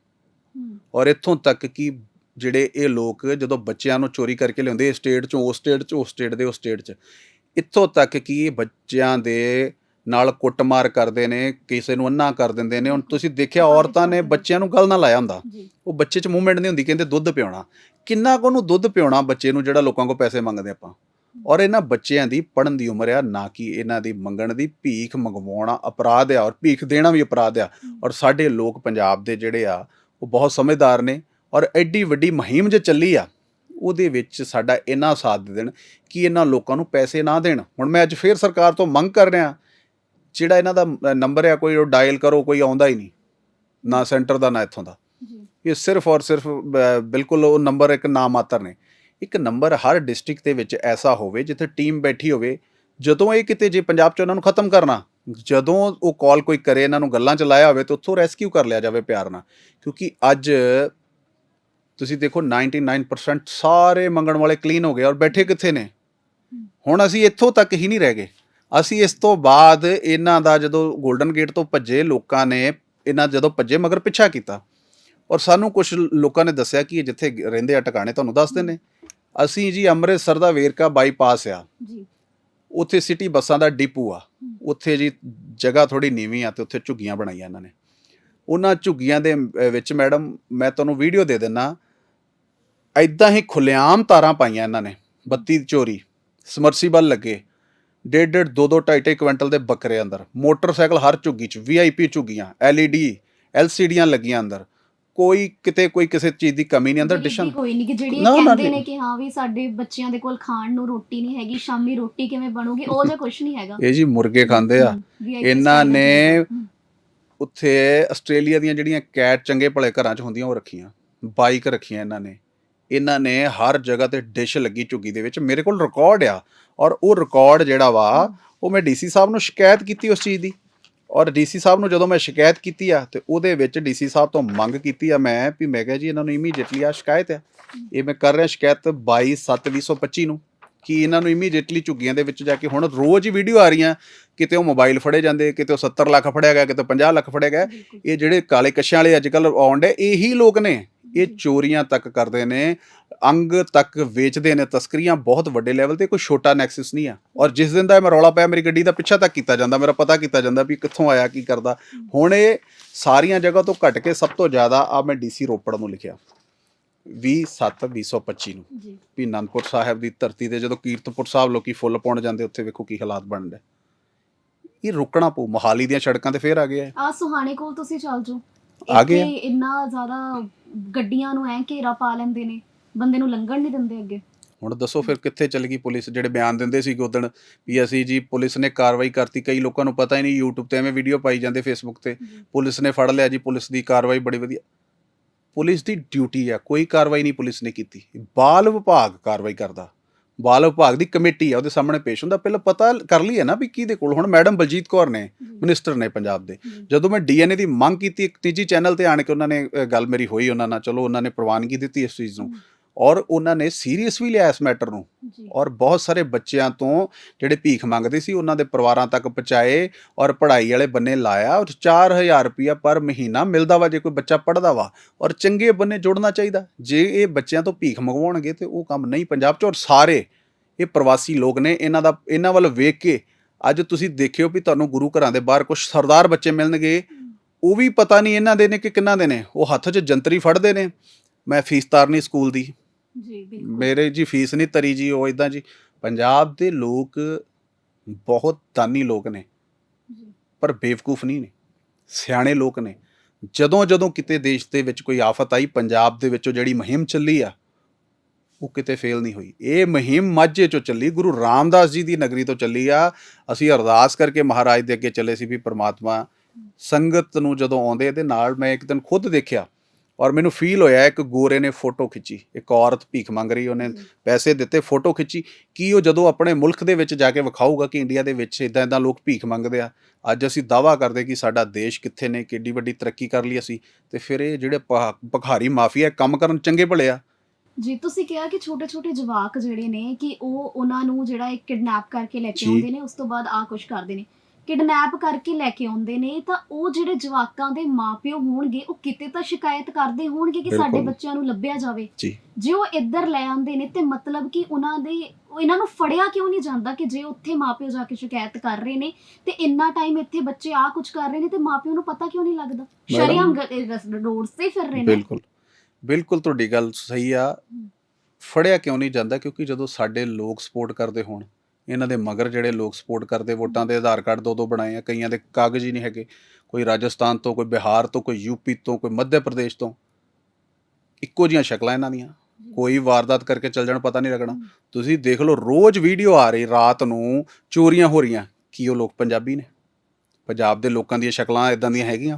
ਔਰ ਇੱਥੋਂ ਤੱਕ ਕਿ ਜਿਹੜੇ ਇਹ ਲੋਕ ਜਦੋਂ ਬੱਚਿਆਂ ਨੂੰ ਚੋਰੀ ਕਰਕੇ ਲਿਆਉਂਦੇ ਸਟੇਟ ਚੋਂ ਉਸ ਸਟੇਟ ਚੋਂ ਉਸ ਸਟੇਟ ਦੇ ਉਸ ਸਟੇਟ 'ਚ। ਇੱਥੋਂ ਤੱਕ ਕਿ ਬੱਚਿਆਂ ਦੇ ਨਾਲ ਕੁੱਟਮਾਰ ਕਰਦੇ ਨੇ ਕਿਸੇ ਨੂੰ ਅੰਨਾ ਕਰ ਦਿੰਦੇ ਨੇ। ਹੁਣ ਤੁਸੀਂ ਦੇਖਿਆ ਔਰਤਾਂ ਨੇ ਬੱਚਿਆਂ ਨੂੰ ਗੱਲ ਨਾਲ ਲਾਇਆ ਹੁੰਦਾ। ਉਹ ਬੱਚੇ 'ਚ ਮੂਵਮੈਂਟ ਨਹੀਂ ਹੁੰਦੀ ਕਹਿੰਦੇ ਦੁੱਧ ਪਿਉਣਾ। ਕਿੰਨਾ ਕੁ ਉਹਨੂੰ ਦੁੱਧ ਪਿਉਣਾ ਬੱਚੇ ਨੂੰ ਜਿਹੜਾ ਲੋਕਾਂ ਕੋਲ ਪੈਸੇ ਮੰਗਦੇ ਆਪਾਂ? ਔਰ ਇਹਨਾਂ ਬੱਚਿਆਂ ਦੀ ਪੜਨ ਦੀ ਉਮਰ ਆ ਨਾ ਕਿ ਇਹਨਾਂ ਦੀ ਮੰਗਣ ਦੀ। ਭੀਖ ਮੰਗਵਾਉਣਾ ਅਪਰਾਧ ਆ ਔਰ ਭੀਖ ਦੇਣਾ ਵੀ ਅਪਰਾਧ ਆ। ਔਰ ਸਾਡੇ ਲੋਕ ਪੰਜਾਬ ਦੇ ਜਿਹੜੇ ਆ ਉਹ ਬਹੁਤ ਸਮਝਦਾਰ ਨੇ। ਔਰ ਐਡੀ ਵੱਡੀ ਮੁਹਿੰਮ ਜੇ ਚੱਲੀ ਆ ਉਹਦੇ ਵਿੱਚ ਸਾਡਾ ਇੰਨਾ ਸਾਥ ਦੇ ਦੇਣ ਕਿ ਇਹਨਾਂ ਲੋਕਾਂ ਨੂੰ ਪੈਸੇ ਨਾ ਦੇਣ। ਹੁਣ ਮੈਂ ਅੱਜ ਫੇਰ ਸਰਕਾਰ ਤੋਂ ਮੰਗ ਕਰ ਰਿਹਾ। ਜਿਹੜਾ ਇਹਨਾਂ ਦਾ ਨੰਬਰ ਆ ਕੋਈ ਉਹ ਡਾਇਲ ਕਰੋ ਕੋਈ ਆਉਂਦਾ ਹੀ ਨਹੀਂ। ਨਾ ਸੈਂਟਰ ਦਾ ਨਾ ਇੱਥੋਂ ਦਾ। ਇਹ ਸਿਰਫ ਔਰ ਸਿਰਫ ਬਿਲਕੁਲ ਉਹ ਨੰਬਰ ਇੱਕ ਨਾ ਮਾਤਰ ਨੇ। ਇੱਕ ਨੰਬਰ ਹਰ ਡਿਸਟ੍ਰਿਕਟ ਦੇ ਵਿੱਚ ਐਸਾ ਹੋਵੇ ਜਿੱਥੇ ਟੀਮ ਬੈਠੀ ਹੋਵੇ ਜਦੋਂ ਇਹ ਕਿਤੇ ਜੇ ਪੰਜਾਬ 'ਚ ਉਹਨਾਂ ਨੂੰ ਖਤਮ ਕਰਨਾ ਜਦੋਂ ਉਹ ਕਾਲ ਕੋਈ ਕਰੇ ਇਹਨਾਂ ਨੂੰ ਗੱਲਾਂ 'ਚ ਲਾਇਆ ਹੋਵੇ ਤਾਂ ਉੱਥੋਂ ਰੈਸਕਿਊ ਕਰ ਲਿਆ ਜਾਵੇ ਪਿਆਰ ਨਾਲ। ਕਿਉਂਕਿ ਅੱਜ ਤੁਸੀਂ ਦੇਖੋ 99% ਸਾਰੇ ਮੰਗਣ ਵਾਲੇ ਕਲੀਨ ਹੋ ਗਏ ਔਰ ਬੈਠੇ ਕਿੱਥੇ ਨੇ? ਹੁਣ ਅਸੀਂ ਇੱਥੋਂ ਤੱਕ ਹੀ ਨਹੀਂ ਰਹਿ ਗਏ। ਅਸੀਂ ਇਸ ਤੋਂ ਬਾਅਦ ਇਹਨਾਂ ਦਾ ਜਦੋਂ 골ਡਨ ਗੇਟ ਤੋਂ ਭੱਜੇ ਲੋਕਾਂ ਨੇ ਇਹਨਾਂ ਜਦੋਂ ਭੱਜੇ ਮਗਰ ਪਿੱਛਾ ਕੀਤਾ। ਔਰ ਸਾਨੂੰ ਕੁਝ ਲੋਕਾਂ ਨੇ ਦੱਸਿਆ ਕਿ ਇਹ ਜਿੱਥੇ ਰਹਿੰਦੇ ਆ ਟਿਕਾਣੇ ਤੁਹਾਨੂੰ ਦੱਸਦੇ ਨੇ। ਅਸੀਂ ਜੀ ਅੰਮ੍ਰਿਤਸਰ ਦਾ ਵੇਰਕਾ ਬਾਈਪਾਸ ਆ। ਜੀ। ਉੱਥੇ ਸਿਟੀ ਬੱਸਾਂ ਦਾ ਡਿਪੂ ਆ। ਉੱਥੇ ਜੀ ਜਗ੍ਹਾ ਥੋੜੀ ਨੀਵੀਂ ਆ ਤੇ ਉੱਥੇ ਝੁੱਗੀਆਂ ਬਣਾਈਆਂ ਇਹਨਾਂ ਨੇ। ਉਹਨਾਂ ਝੁੱਗੀਆਂ ਦੇ ਵਿੱਚ ਮੈਡਮ ਮੈਂ ਤੁਹਾਨੂੰ ਵੀਡੀਓ ਦੇ ਦਿੰਨਾ। ਐਦਾਂ ਹੀ ਖੁੱਲੇਆਮ ਤਾਰਾਂ ਪਾਈਆਂ ਇਹਨਾਂ ਨੇ। ਬੱਤੀ ਚੋਰੀ ਸਮਰਸੀਬਲ ਲੱਗੇ। ਡੇਢ ਡੇਢ ਦੋ ਦੋ ਢਾਈ ਢਾਈ ਕੁਇੰਟਲ ਦੇ ਬੱਕਰੇ ਅੰਦਰ। ਮੋਟਰਸਾਈਕਲ ਹਰ ਝੁੱਗੀ 'ਚ ਵੀਆਈਪੀ ਝੁੱਗੀਆਂ ਐਲਈਡੀ ਐਲਸੀਡੀਆਂ ਲੱਗੀਆਂ ਅੰਦਰ। ਕੋਈ ਕਿਤੇ ਕੋਈ ਕਿਸੇ ਚੀਜ਼ ਦੀ ਕਮੀ ਨਹੀਂ ਅੰਦਰ ਡਿਸ਼ਨ ਕੋਈ ਨਹੀਂ ਕਿ ਜਿਹੜੀ ਇਹ ਕਹਿੰਦੇ। ਨੇ ਕਿ ਹਾਂ ਵੀ ਸਾਡੇ ਬੱਚਿਆਂ ਦੇ ਕੋਲ ਖਾਣ ਨੂੰ ਰੋਟੀ ਨਹੀਂ ਹੈਗੀ ਸ਼ਾਮੀ ਰੋਟੀ ਕਿਵੇਂ ਬਣੂਗੀ ਉਹ ਜਿਹਾ ਕੁਝ ਨਹੀਂ ਹੈਗਾ। ਇਹ ਜੀ ਮੁਰਗੇ ਖਾਂਦੇ ਆ। ਇਹਨਾਂ ਨੇ ਉੱਥੇ ਆਸਟ੍ਰੇਲੀਆ ਦੀਆਂ ਜਿਹੜੀਆਂ ਕੈਟ ਚੰਗੇ ਭਲੇ ਘਰਾਂ 'ਚ ਹੁੰਦੀਆਂ ਉਹ ਰੱਖੀਆਂ। ਬਾਈਕ ਰੱਖੀਆਂ ਇਹਨਾਂ ਨੇ। ਇਹਨਾਂ ਨੇ ਹਰ ਜਗ੍ਹਾ ਤੇ ਡਿਸ਼ ਲੱਗੀ ਝੁੱਗੀ ਦੇ ਵਿੱਚ। ਮੇਰੇ ਕੋਲ ਰਿਕਾਰਡ ਆ ਔਰ ਉਹ ਰਿਕਾਰਡ ਜਿਹੜਾ ਵਾ ਉਹ ਮੈਂ ਡੀਸੀ ਸਾਹਿਬ ਨੂੰ ਸ਼ਿਕਾਇਤ ਕੀਤੀ ਉਸ ਚੀਜ਼ ਦੀ। ਔਰ ਡੀਸੀ ਸਾਹਿਬ ਨੂੰ ਜਦੋਂ ਮੈਂ ਸ਼ਿਕਾਇਤ ਕੀਤੀ ਆ ਤੇ ਉਹਦੇ ਵਿੱਚ ਡੀਸੀ ਸਾਹਿਬ ਤੋਂ ਮੰਗ ਕੀਤੀ ਆ ਮੈਂ ਵੀ ਮੈਂ ਕਿਹਾ ਜੀ ਇਹਨਾਂ ਨੂੰ ਇਮੀਡੀਏਟਲੀ ਆ ਸ਼ਿਕਾਇਤ ਆ। ਇਹ ਮੈਂ ਕਰ ਰਿਹਾ ਸ਼ਿਕਾਇਤ 22/7/2025 ਨੂੰ। ਕਿ ਇਹਨਾਂ ਨੂੰ ਇਮੀਡੀਏਟਲੀ ਝੁੱਗੀਆਂ ਦੇ ਵਿੱਚ ਜਾ ਕੇ ਹੁਣ ਰੋਜ਼ ਹੀ ਵੀਡੀਓ ਆ ਰਹੀਆਂ। ਕਿਤੇ ਉਹ ਮੋਬਾਈਲ ਫੜੇ ਜਾਂਦੇ ਕਿਤੇ ਉਹ 70 ਲੱਖ ਫੜਿਆ ਗਿਆ ਕਿਤੇ 50 ਲੱਖ ਫੜਿਆ ਗਿਆ। ਇਹ ਜਿਹੜੇ ਕਾਲੇ ਕੱਛਾਂ ਵਾਲੇ ਅੱਜ ਕੱਲ ਆਉਂਦੇ ਇਹੀ ਲੋਕ ਨੇ। ਇਹ ਚੋਰੀਆਂ ਤੱਕ ਕਰਦੇ ਨੇ ਅੰਗ ਤੱਕ ਵੇਚਦੇ ਨੇ ਤਸਕਰੀਆਂ ਬਹੁਤ ਵੱਡੇ ਲੈਵਲ ਤੇ ਕੋਈ ਛੋਟਾ ਨੈਕਸਸ ਨਹੀਂ ਆ। ਔਰ ਜਿਸ ਦਿਨ ਦਾ ਮੈਂ ਰੌਲਾ ਪਿਆ ਮੇਰੀ ਗੱਡੀ ਦਾ ਪਿੱਛਾ ਤੱਕ ਕੀਤਾ ਜਾਂਦਾ ਮੇਰਾ ਪਤਾ ਕੀਤਾ ਜਾਂਦਾ ਵੀ ਕਿੱਥੋਂ ਆਇਆ ਕੀ ਕਰਦਾ। ਹੁਣ ਇਹ ਸਾਰੀਆਂ ਜਗ੍ਹਾ ਤੋਂ ਘਟ ਕੇ ਸਭ ਤੋਂ ਜ਼ਿਆਦਾ ਆ ਮੈਂ ਡੀਸੀ ਰੋਪੜ ਨੂੰ ਲਿਖਿਆ। 27/2025 ਨੂੰ। ਜੀ। ਵੀ ਅਨੰਦਪੁਰ ਸਾਹਿਬ ਦੀ ਧਰਤੀ ਤੇ ਜਦੋਂ ਕੀਰਤਪੁਰ ਸਾਹਿਬ ਲੋਕੀ ਫੁੱਲ ਪਾਉਣ ਜਾਂਦੇ ਉੱਥੇ ਵੇਖੋ ਕੀ ਹਾਲਾਤ ਬਣਦੇ। ਇਹ ਰੁਕਣਾ ਪਊ ਮੋਹਾਲੀ ਦੀਆਂ ਸੜਕਾਂ ਤੇ ਫੇਰ ਆ ਗਏ ਆ। ਸੁਹਾਣੇ ਕੋਲ ਤੁਸੀਂ ਚੱਲ ਜਾਓ। ਆ ਗਏ ਇੰਨਾ ਜ਼ਿਆਦਾ ਗੱਡੀਆਂ ਨੂੰ ਐ ਘੇਰਾ ਪਾ ਲੈਂਦੇ ਨੇ ਬੰਦੇ ਨੂੰ ਲੰਘਣ ਨਹੀਂ ਦਿੰਦੇ ਅੱਗੇ। ਹੁਣ ਦੱਸੋ ਫਿਰ ਕਿੱਥੇ ਚਲ ਗਈ ਪੁਲਿਸ? ਜਿਹੜੇ ਬਿਆਨ ਦਿੰਦੇ ਸੀ ਉਦਣ ਵੀ ਅਸੀਂ ਜੀ ਪੁਲਿਸ ਨੇ ਕਾਰਵਾਈ ਕਰਤੀ ਕਈ ਲੋਕਾਂ ਨੂੰ ਪਤਾ ਹੀ ਨਹੀਂ YouTube ਤੇ ਐਵੇਂ ਵੀਡੀਓ ਪਾਈ ਜਾਂਦੇ Facebook ਤੇ। ਪੁਲਿਸ ਨੇ ਫੜ ਲਿਆ ਜੀ ਪੁਲਿਸ ਦੀ ਕਾਰਵਾਈ ਬੜੀ ਵਧੀਆ। ਪੁਲਿਸ ਦੀ ਡਿਊਟੀ ਆ ਕੋਈ ਕਾਰਵਾਈ ਨਹੀਂ ਪੁਲਿਸ ਨੇ ਕੀਤੀ। ਬਾਲ ਵਿਭਾਗ ਕਾਰਵਾਈ ਕਰਦਾ। ਬਾਲ ਵਿਭਾਗ ਦੀ ਕਮੇਟੀ ਆ ਉਹਦੇ ਸਾਹਮਣੇ ਪੇਸ਼ ਹੁੰਦਾ। ਪਹਿਲਾਂ ਪਤਾ ਕਰ ਲਈਏ ਨਾ ਵੀ ਕਿਹਦੇ ਕੋਲ। ਹੁਣ ਮੈਡਮ ਬਲਜੀਤ ਕੌਰ ਨੇ ਮਿਨਿਸਟਰ ਨੇ ਪੰਜਾਬ ਦੇ। ਜਦੋਂ ਮੈਂ ਡੀਐਨਏ ਦੀ ਮੰਗ ਕੀਤੀ ਇੱਕ ਤੀਜੀ ਚੈਨਲ ਤੇ ਆਣ ਕੇ ਉਹਨਾਂ ਨੇ ਗੱਲ ਮੇਰੀ ਹੋਈ ਉਹਨਾਂ ਨਾਲ। ਚਲੋ ਉਹਨਾਂ ਨੇ ਪ੍ਰਵਾਨਗੀ ਦਿੱਤੀ ਇਸ ਚੀਜ਼ ਨੂੰ। ਔਰ ਉਹਨਾਂ ਨੇ ਸੀਰੀਅਸ ਵੀ ਲਿਆ ਇਸ ਮੈਟਰ ਨੂੰ। ਔਰ ਬਹੁਤ ਸਾਰੇ ਬੱਚਿਆਂ ਤੋਂ ਜਿਹੜੇ ਭੀਖ ਮੰਗਦੇ ਸੀ ਉਹਨਾਂ ਦੇ ਪਰਿਵਾਰਾਂ ਤੱਕ ਪਹੁੰਚਾਏ ਔਰ ਪੜ੍ਹਾਈ ਵਾਲੇ ਬੰਨੇ ਲਾਇਆ। ਔਰ 4000 ਰੁਪਇਆ ਪਰ ਮਹੀਨਾ ਮਿਲਦਾ ਵਾ ਜੇ ਕੋਈ ਬੱਚਾ ਪੜ੍ਹਦਾ ਵਾ। ਔਰ ਚੰਗੇ ਬੰਨੇ ਜੁੜਨਾ ਚਾਹੀਦਾ। ਜੇ ਇਹ ਬੱਚਿਆਂ ਤੋਂ ਭੀਖ ਮੰਗਵਾਉਣਗੇ ਤੇ ਉਹ ਕੰਮ ਨਹੀਂ ਪੰਜਾਬ 'ਚ। ਔਰ ਸਾਰੇ ਇਹ ਪ੍ਰਵਾਸੀ ਲੋਕ ਨੇ ਇਹਨਾਂ ਦਾ ਇਹਨਾਂ ਵੱਲ ਵੇਖ ਕੇ ਅੱਜ ਤੁਸੀਂ ਦੇਖਿਓ ਵੀ ਤੁਹਾਨੂੰ ਗੁਰੂ ਘਰਾਂ ਦੇ ਬਾਹਰ ਕੁਝ ਸਰਦਾਰ ਬੱਚੇ ਮਿਲਣਗੇ। ਉਹ ਵੀ ਪਤਾ ਨਹੀਂ ਇਹਨਾਂ ਦੇ ਨੇ ਕਿ ਕਿੰਨਾ ਦੇ ਨੇ। ਉਹ ਹੱਥ 'ਚ ਜੰਤਰੀ ਫੜਦੇ ਨੇ। ਮੈਂ ਫੀਸ ਤਾਰਨੀ ਸਕੂਲ ਦੀ। ਜੀ ਬਿਲਕੁਲ। ਮੇਰੇ ਜੀ ਫੀਸ ਨਹੀਂ ਤਰੀ ਜੀ ਉਹ ਇਦਾਂ ਜੀ। ਪੰਜਾਬ ਦੇ ਲੋਕ ਬਹੁਤ ਦਾਨੀ ਲੋਕ ਨੇ। ਜੀ। ਪਰ ਬੇਵਕੂਫ ਨਹੀਂ ਨੇ। ਸਿਆਣੇ ਲੋਕ ਨੇ। ਜਦੋਂ ਜਦੋਂ ਕਿਤੇ ਦੇਸ਼ ਦੇ ਵਿੱਚ ਕੋਈ ਆਫਤ ਆਈ ਪੰਜਾਬ ਦੇ ਵਿੱਚੋਂ ਜਿਹੜੀ ਮੁਹਿੰਮ ਚੱਲੀ ਆ ਉਹ ਕਿਤੇ ਫੇਲ ਨਹੀਂ ਹੋਈ। ਇਹ ਮੁਹਿੰਮ ਮਾਝੇ ਚੋਂ ਚੱਲੀ ਗੁਰੂ ਰਾਮਦਾਸ ਜੀ ਦੀ ਨਗਰੀ ਤੋਂ ਚੱਲੀ ਆ। ਅਸੀਂ ਅਰਦਾਸ ਕਰਕੇ ਮਹਾਰਾਜ ਦੇ ਅੱਗੇ ਚੱਲੇ ਸੀ ਵੀ ਪ੍ਰਮਾਤਮਾ ਸੰਗਤ ਨੂੰ ਜਦੋਂ ਆਉਂਦੇ ਇਹਦੇ ਨਾਲ ਮੈਂ ਇੱਕ ਦਿਨ ਖੁਦ ਦੇਖਿਆ। ਔਰ ਮੈਨੂੰ ਫੀਲ ਹੋਇਆ ਇੱਕ ਗੋਰੇ ਨੇ ਫੋਟੋ ਖਿੱਚੀ ਇੱਕ ਔਰਤ ਭੀਖ ਮੰਗ ਰਹੀ ਉਹਨੇ ਪੈਸੇ ਦਿੱਤੇ ਫੋਟੋ ਖਿੱਚੀ। ਕੀ ਉਹ ਜਦੋਂ ਆਪਣੇ ਮੁਲਕ ਦੇ ਵਿੱਚ ਜਾ ਕੇ ਵਿਖਾਊਗਾ ਕਿ ਇੰਡੀਆ ਦੇ ਵਿੱਚ ਇਦਾਂ ਇਦਾਂ ਲੋਕ ਭੀਖ ਮੰਗਦੇ ਆ ਅੱਜ ਅਸੀਂ ਦਾਵਾ ਕਰਦੇ ਕਿ ਸਾਡਾ ਦੇਸ਼ ਕਿੱਥੇ ਨੇ ਕਿੱਡੀ ਵੱਡੀ ਤਰੱਕੀ ਕਰ ਲਈ ਅਸੀਂ ਤੇ ਫਿਰ ਇਹ ਜਿਹੜੇ ਭਿਖਾਰੀ ਮਾਫੀਆ ਕੰਮ ਕਰਨ ਚੰਗੇ ਭਲੇ ਆ। ਜੀ ਤੁਸੀਂ ਕਿਹਾ ਕਿ ਛੋਟੇ ਛੋਟੇ ਜਵਾਕ ਜਿਹੜੇ ਨੇ ਕਿ ਉਹ ਉਹਨਾਂ ਨੂੰ ਜਿਹੜਾ ਇੱਕ ਕਿਡਨੈਪ ਕਰਕੇ ਲੈ ਕੇ। ਆਉਂਦੇ ਨੇ ਉਸ ਤੋਂ ਬਾਅਦ ਆ ਕੁਝ ਕਰਦੇ ਨੇ। ਕਿਡਨੈਪ ਕਰਕੇ ਲੈ ਕੇ ਆਉਂਦੇ ਨੇ ਤਾਂ ਉਹ ਜਿਹੜੇ ਜਵਾਕਾਂ ਦੇ ਮਾਪਿਓ ਹੋਣਗੇ ਉਹ ਕਿਤੇ ਤਾਂ ਸ਼ਿਕਾਇਤ ਕਰਦੇ ਹੋਣਗੇ ਕਿ ਸਾਡੇ ਬਿਲਕੁਲ। ਬੱਚਿਆਂ ਨੂੰ ਲੱਭਿਆ ਜਾਵੇ। ਜੀ। ਜੇ ਉਹ ਇੱਧਰ ਲੈ ਆਉਂਦੇ ਨੇ ਤੇ ਮਤਲਬ ਕਿ ਉਹਨਾਂ ਦੇ ਉਹ ਇਹਨਾਂ ਨੂੰ ਫੜਿਆ ਕਿਉਂ ਨਹੀਂ ਜਾਂਦਾ ਕਿ ਜੇ ਉੱਥੇ ਮਾਪਿਓ ਜਾ ਕੇ ਸ਼ਿਕਾਇਤ ਕਰ ਰਹੇ ਨੇ ਤੇ ਇੰਨਾ ਟਾਈਮ ਇੱਥੇ ਬੱਚੇ ਆ ਕੁਝ ਕਰ ਰਹੇ ਨੇ ਤੇ ਮਾਪਿਓ ਨੂੰ ਪਤਾ ਕਿਉਂ ਨਹੀਂ ਲੱਗਦਾ? ਸ਼ਰਿਆਮ ਰੋਡ ਤੇ ਫਿਰ ਰਹੇ ਨੇ। ਬਿਲਕੁਲ। ਬਿਲਕੁਲ ਤੁਹਾਡੀ ਗੱਲ ਸਹੀ ਆ। ਫੜਿਆ ਕਿਉਂ ਨਹੀਂ ਜਾਂਦਾ ਕਿਉਂਕਿ ਜਦੋਂ ਸਾਡੇ ਲੋਕ ਸਪੋਰਟ ਕਰਦੇ ਹੋਣ ਇਹਨਾਂ ਦੇ ਮਗਰ ਜਿਹੜੇ ਲੋਕ ਸਪੋਰਟ ਕਰਦੇ ਵੋਟਾਂ ਦੇ ਆਧਾਰ ਕਾਰਡ ਦੋ ਦੋ ਬਣਾਏ ਆ ਕਈਆਂ ਦੇ ਕਾਗਜ਼ ਹੀ ਨਹੀਂ ਹੈਗੇ। ਕੋਈ ਰਾਜਸਥਾਨ ਤੋਂ ਕੋਈ ਬਿਹਾਰ ਤੋਂ ਕੋਈ ਯੂਪੀ ਤੋਂ ਕੋਈ ਮੱਧ ਪ੍ਰਦੇਸ਼ ਤੋਂ। ਇੱਕੋ ਜੀਆਂ ਸ਼ਕਲਾਂ ਇਹਨਾਂ ਦੀਆਂ। ਕੋਈ ਵਾਰਦਾਤ ਕਰਕੇ ਚੱਲ ਜਾਣ ਪਤਾ ਨਹੀਂ ਲੱਗਣਾ। ਤੁਸੀਂ ਦੇਖ ਲਓ ਰੋਜ਼ ਵੀਡੀਓ ਆ ਰਹੀ ਰਾਤ ਨੂੰ ਚੋਰੀਆਂ ਹੋ ਰਹੀਆਂ। ਕੀ ਉਹ ਲੋਕ ਪੰਜਾਬੀ ਨੇ? ਪੰਜਾਬ ਦੇ ਲੋਕਾਂ ਦੀਆਂ ਸ਼ਕਲਾਂ ਇਦਾਂ ਦੀਆਂ ਹੈਗੀਆਂ।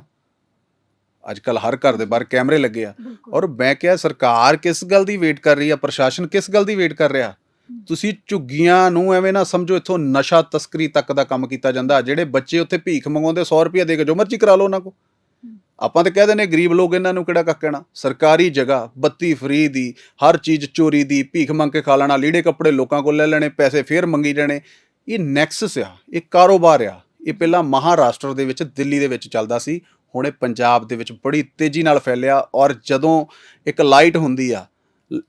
ਅੱਜ ਕੱਲ ਹਰ ਘਰ ਦੇ ਬਾਹਰ ਕੈਮਰੇ ਲੱਗੇ ਆ। ਔਰ ਮੈਂ ਕਿਹਾ ਸਰਕਾਰ ਕਿਸ ਗੱਲ ਦੀ ਵੇਟ ਕਰ ਰਹੀ ਆ? ਪ੍ਰਸ਼ਾਸਨ ਕਿਸ ਗੱਲ ਦੀ ਵੇਟ ਕਰ ਰਿਹਾ? ਤੁਸੀਂ ਝੁੱਗੀਆਂ ਨੂੰ ਐਵੇਂ ਨਾ ਸਮਝੋ, ਇੱਥੋਂ ਨਸ਼ਾ ਤਸਕਰੀ ਤੱਕ ਦਾ ਕੰਮ ਕੀਤਾ ਜਾਂਦਾ, ਜਿਹੜੇ ਬੱਚੇ ਉੱਥੇ ਭੀਖ ਮੰਗਾਉਂਦੇ 100 ਰੁਪਏ ਦੇ ਕੇ ਜੋ ਮਰਜ਼ੀ ਕਰਾ ਲਓ ਉਹਨਾਂ ਕੋ ਆਪਾਂ ਤਾਂ ਕਹਿ ਦਿੰਦੇ ਗਰੀਬ ਲੋਕ ਇਹਨਾਂ ਨੂੰ ਕਿਹੜਾ ਕੱਖ ਕਹਿਣਾ? ਸਰਕਾਰੀ ਜਗ੍ਹਾ, ਬੱਤੀ ਫਰੀ ਦੀ, ਹਰ ਚੀਜ਼ ਚੋਰੀ ਦੀ, ਭੀਖ ਮੰਗ ਕੇ ਖਾ ਲੈਣਾ, ਲੀੜੇ ਕੱਪੜੇ ਲੋਕਾਂ ਕੋਲ ਲੈ ਲੈਣੇ, ਪੈਸੇ ਫੇਰ ਮੰਗੀ ਜਾਣੇ। ਇਹ ਨੈਕਸਸ ਆ, ਇਹ ਕਾਰੋਬਾਰ ਆ। ਇਹ ਪਹਿਲਾਂ ਮਹਾਰਾਸ਼ਟਰ ਦੇ ਵਿੱਚ, ਦਿੱਲੀ ਦੇ ਵਿੱਚ ਚੱਲਦਾ ਸੀ। ਹੁਣ ਇਹ ਪੰਜਾਬ ਦੇ ਵਿੱਚ ਬੜੀ ਤੇਜ਼ੀ ਨਾਲ ਫੈਲਿਆ ਔਰ ਜਦੋਂ ਇੱਕ ਲਾਈਟ ਹੁੰਦੀ ਆ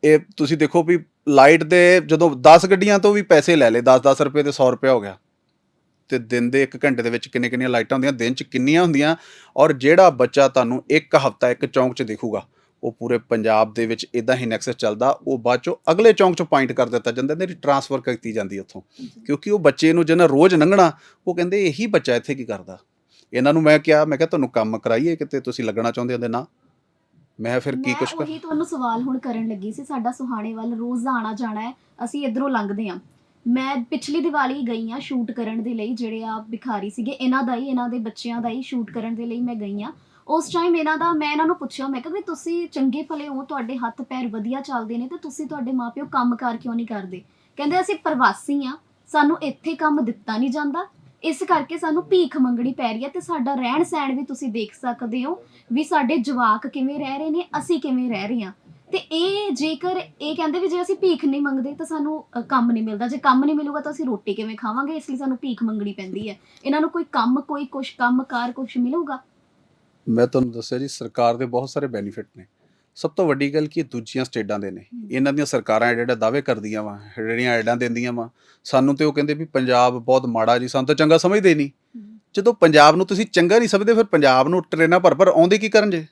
ਇਹ ਤੁਸੀਂ ਦੇਖੋ ਵੀ ਲਾਈਟ ਦੇ ਜਦੋਂ 10 ਗੱਡੀਆਂ ਤੋਂ ਵੀ ਪੈਸੇ ਲੈ ਲਏ 10-10 ਰੁਪਏ ਤੇ 100 ਰੁਪਏ ਹੋ ਗਿਆ। ਤੇ ਦਿਨ ਦੇ 1 ਘੰਟੇ ਦੇ ਵਿੱਚ ਕਿੰਨੇ ਕਿੰਨੀਆਂ ਲਾਈਟਾਂ ਹੁੰਦੀਆਂ, ਦਿਨ 'ਚ ਕਿੰਨੀਆਂ ਹੁੰਦੀਆਂ, ਔਰ ਜਿਹੜਾ ਬੱਚਾ ਤੁਹਾਨੂੰ ਇੱਕ ਹਫਤਾ, ਇੱਕ ਚੌਂਕ 'ਚ ਦਿਖੂਗਾ, ਉਹ ਪੂਰੇ ਪੰਜਾਬ ਦੇ ਵਿੱਚ ਇਦਾਂ ਹੀ ਨੈਕਸਸ ਚੱਲਦਾ, ਉਹ ਬਾਅਦ 'ਚੋਂ ਅਗਲੇ ਚੌਂਕ 'ਚ ਪੁਆਇੰਟ ਕਰ ਦਿੱਤਾ ਜਾਂਦਾ, ਇਹਦੀ ਟਰਾਂਸਫਰ ਕੀਤੀ ਜਾਂਦੀ ਉੱਥੋਂ। ਕਿਉਂਕਿ ਉਹ ਬੱਚੇ ਨੂੰ ਜਿਹਨਾਂ ਰੋਜ਼ ਲੰਘਣਾ, ਉਹ ਕਹਿੰਦੇ ਇਹੀ ਬੱਚਾ ਇੱਥੇ ਕੀ ਕਰਦਾ? ਇਹਨਾਂ ਨੂੰ ਮੈਂ ਕਿਹਾ ਮੈਂ ਕਿਹਾ, ਤੁਹਾਨੂੰ ਕੰਮ ਕਰਾਈਏ ਕਿਤੇ, ਤੁਸੀਂ ਲੱਗਣਾ ਚਾਹੁੰਦੇ ਹੋ ਦੇ ਨਾ। ਮੈਂ ਫਿਰ ਕੀ ਕੁਛ ਕਰ? ਉਹੀ ਤੁਹਾਨੂੰ ਸਵਾਲ ਹੁਣ ਕਰਨ ਲੱਗੀ ਸੀ ਸਾਡਾ ਸੁਹਾਣੇ ਵੱਲ ਰੋਜ਼ ਆਣਾ ਜਾਣਾ ਹੈ ਅਸੀਂ ਇਧਰੋਂ ਲੰਘਦੇ ਆ ਮੈਂ ਪਿਛਲੀ ਦੀਵਾਲੀ ਗਈ ਆ ਸ਼ੂਟ ਕਰਨ ਦੇ ਲਈ ਜਿਹੜੇ ਆ ਭਿਖਾਰੀ ਸੀਗੇ ਇਹਨਾਂ ਦਾ ਹੀ ਇਹਨਾਂ ਦੇ ਬੱਚਿਆਂ ਦਾ ਹੀ ਸ਼ੂਟ ਕਰਨ ਦੇ ਲਈ ਮੈਂ ਗਈ ਆ ਉਸ ਟਾਈਮ ਇਹਨਾਂ ਦਾ ਮੈਂ ਇਹਨਾਂ ਨੂੰ ਪੁੱਛਿਆ ਮੈਂ ਕਿਹਾ ਵੀ ਤੁਸੀਂ ਚੰਗੇ ਭਲੇ ਹੋ ਤੁਹਾਡੇ ਹੱਥ ਪੈਰ ਵਧੀਆ ਚੱਲਦੇ ਨੇ ਤੇ ਤੁਸੀਂ ਤੁਹਾਡੇ ਮਾਪਿਓ ਕੰਮਕਾਰ ਕਿਉਂ ਨਹੀਂ ਕਰਦੇ? ਕਹਿੰਦੇ ਅਸੀਂ ਪ੍ਰਵਾਸੀ ਆ ਸਾਨੂੰ ਇੱਥੇ ਕੰਮ ਦਿੱਤਾ ਨਹੀਂ ਜਾਂਦਾ ਇਸ ਕਰਕੇ ਸਾਨੂੰ ਭੀਖ ਮੰਗਣੀ ਪੈ ਰਹੀ ਹੈ ਤੇ ਸਾਡਾ ਰਹਿਣ ਸਹਿਣ ਵੀ ਤੁਸੀਂ ਦੇਖ ਸਕਦੇ ਹੋ ਵੀ ਸਾਡੇ ਜਵਾਕ ਕਿਵੇਂ ਰਹਿ ਰਹੇ ਨੇ ਅਸੀਂ ਕਿਵੇਂ ਰਹਿ ਰਹੇ ਹਾਂ। ਤੇ ਇਹ ਜੇਕਰ ਇਹ ਕਹਿੰਦੇ ਵੀ ਜੇ ਅਸੀਂ ਭੀਖ ਨਹੀਂ ਮੰਗਦੇ ਤਾਂ ਸਾਨੂੰ ਅ, ਕੰਮ ਨਹੀਂ ਮਿਲਦਾ। ਜੇ ਕੰਮ ਨਹੀਂ ਮਿਲੂਗਾ ਤਾਂ ਅਸੀਂ ਰੋਟੀ ਕਿਵੇਂ ਖਾਵਾਂਗੇ? ਇਸ ਲਈ ਸਾਨੂੰ ਭੀਖ ਮੰਗਣੀ ਪੈਂਦੀ ਹੈ। ਇਹਨਾਂ ਨੂੰ ਕੋਈ ਕੰਮ ਕੋਈ ਕੁਛ ਕੰਮਕਾਰ ਕੁਛ ਮਿਲੂਗਾ? ਮੈਂ ਤੁਹਾਨੂੰ ਦੱਸਿਆ ਜੀ ਸਰਕਾਰ ਦੇ ਬਹੁਤ ਸਾਰੇ ਬੈਨੀਫਿਟ ਨੇ। ਸਭ ਤੋਂ ਵੱਡੀ ਗੱਲ ਕਿ, ਇਹ ਦੂਜੀਆਂ ਸਟੇਟਾਂ ਦੇ ਨੇ। ਇਹਨਾਂ ਦੀਆਂ ਸਰਕਾਰਾਂ ਜਿਹੜੇ ਦਾਅਵੇ ਕਰਦੀਆਂ ਵਾ, ਜਿਹੜੀਆਂ ਐਡਾਂ ਦਿੰਦੀਆਂ ਵਾ। ਸਾਨੂੰ ਤੇ ਉਹ ਕਹਿੰਦੇ ਵੀ ਪੰਜਾਬ ਬਹੁਤ ਮਾੜਾ ਜੀ, ਸਾਨੂੰ ਤਾਂ ਚੰਗਾ ਸਮਝਦੇ ਨਹੀਂ ਜਦੋਂ ਪੰਜਾਬ ਨੂੰ ਤੁਸੀਂ ਚੰਗਾ ਨਹੀਂ ਸਮਝਦੇ, ਫਿਰ ਪੰਜਾਬ ਨੂੰ ਟ੍ਰੇਨਾਂ ਭਰ ਭਰ ਆਉਂਦੇ ਕੀ ਕਰਨ ਜੇ?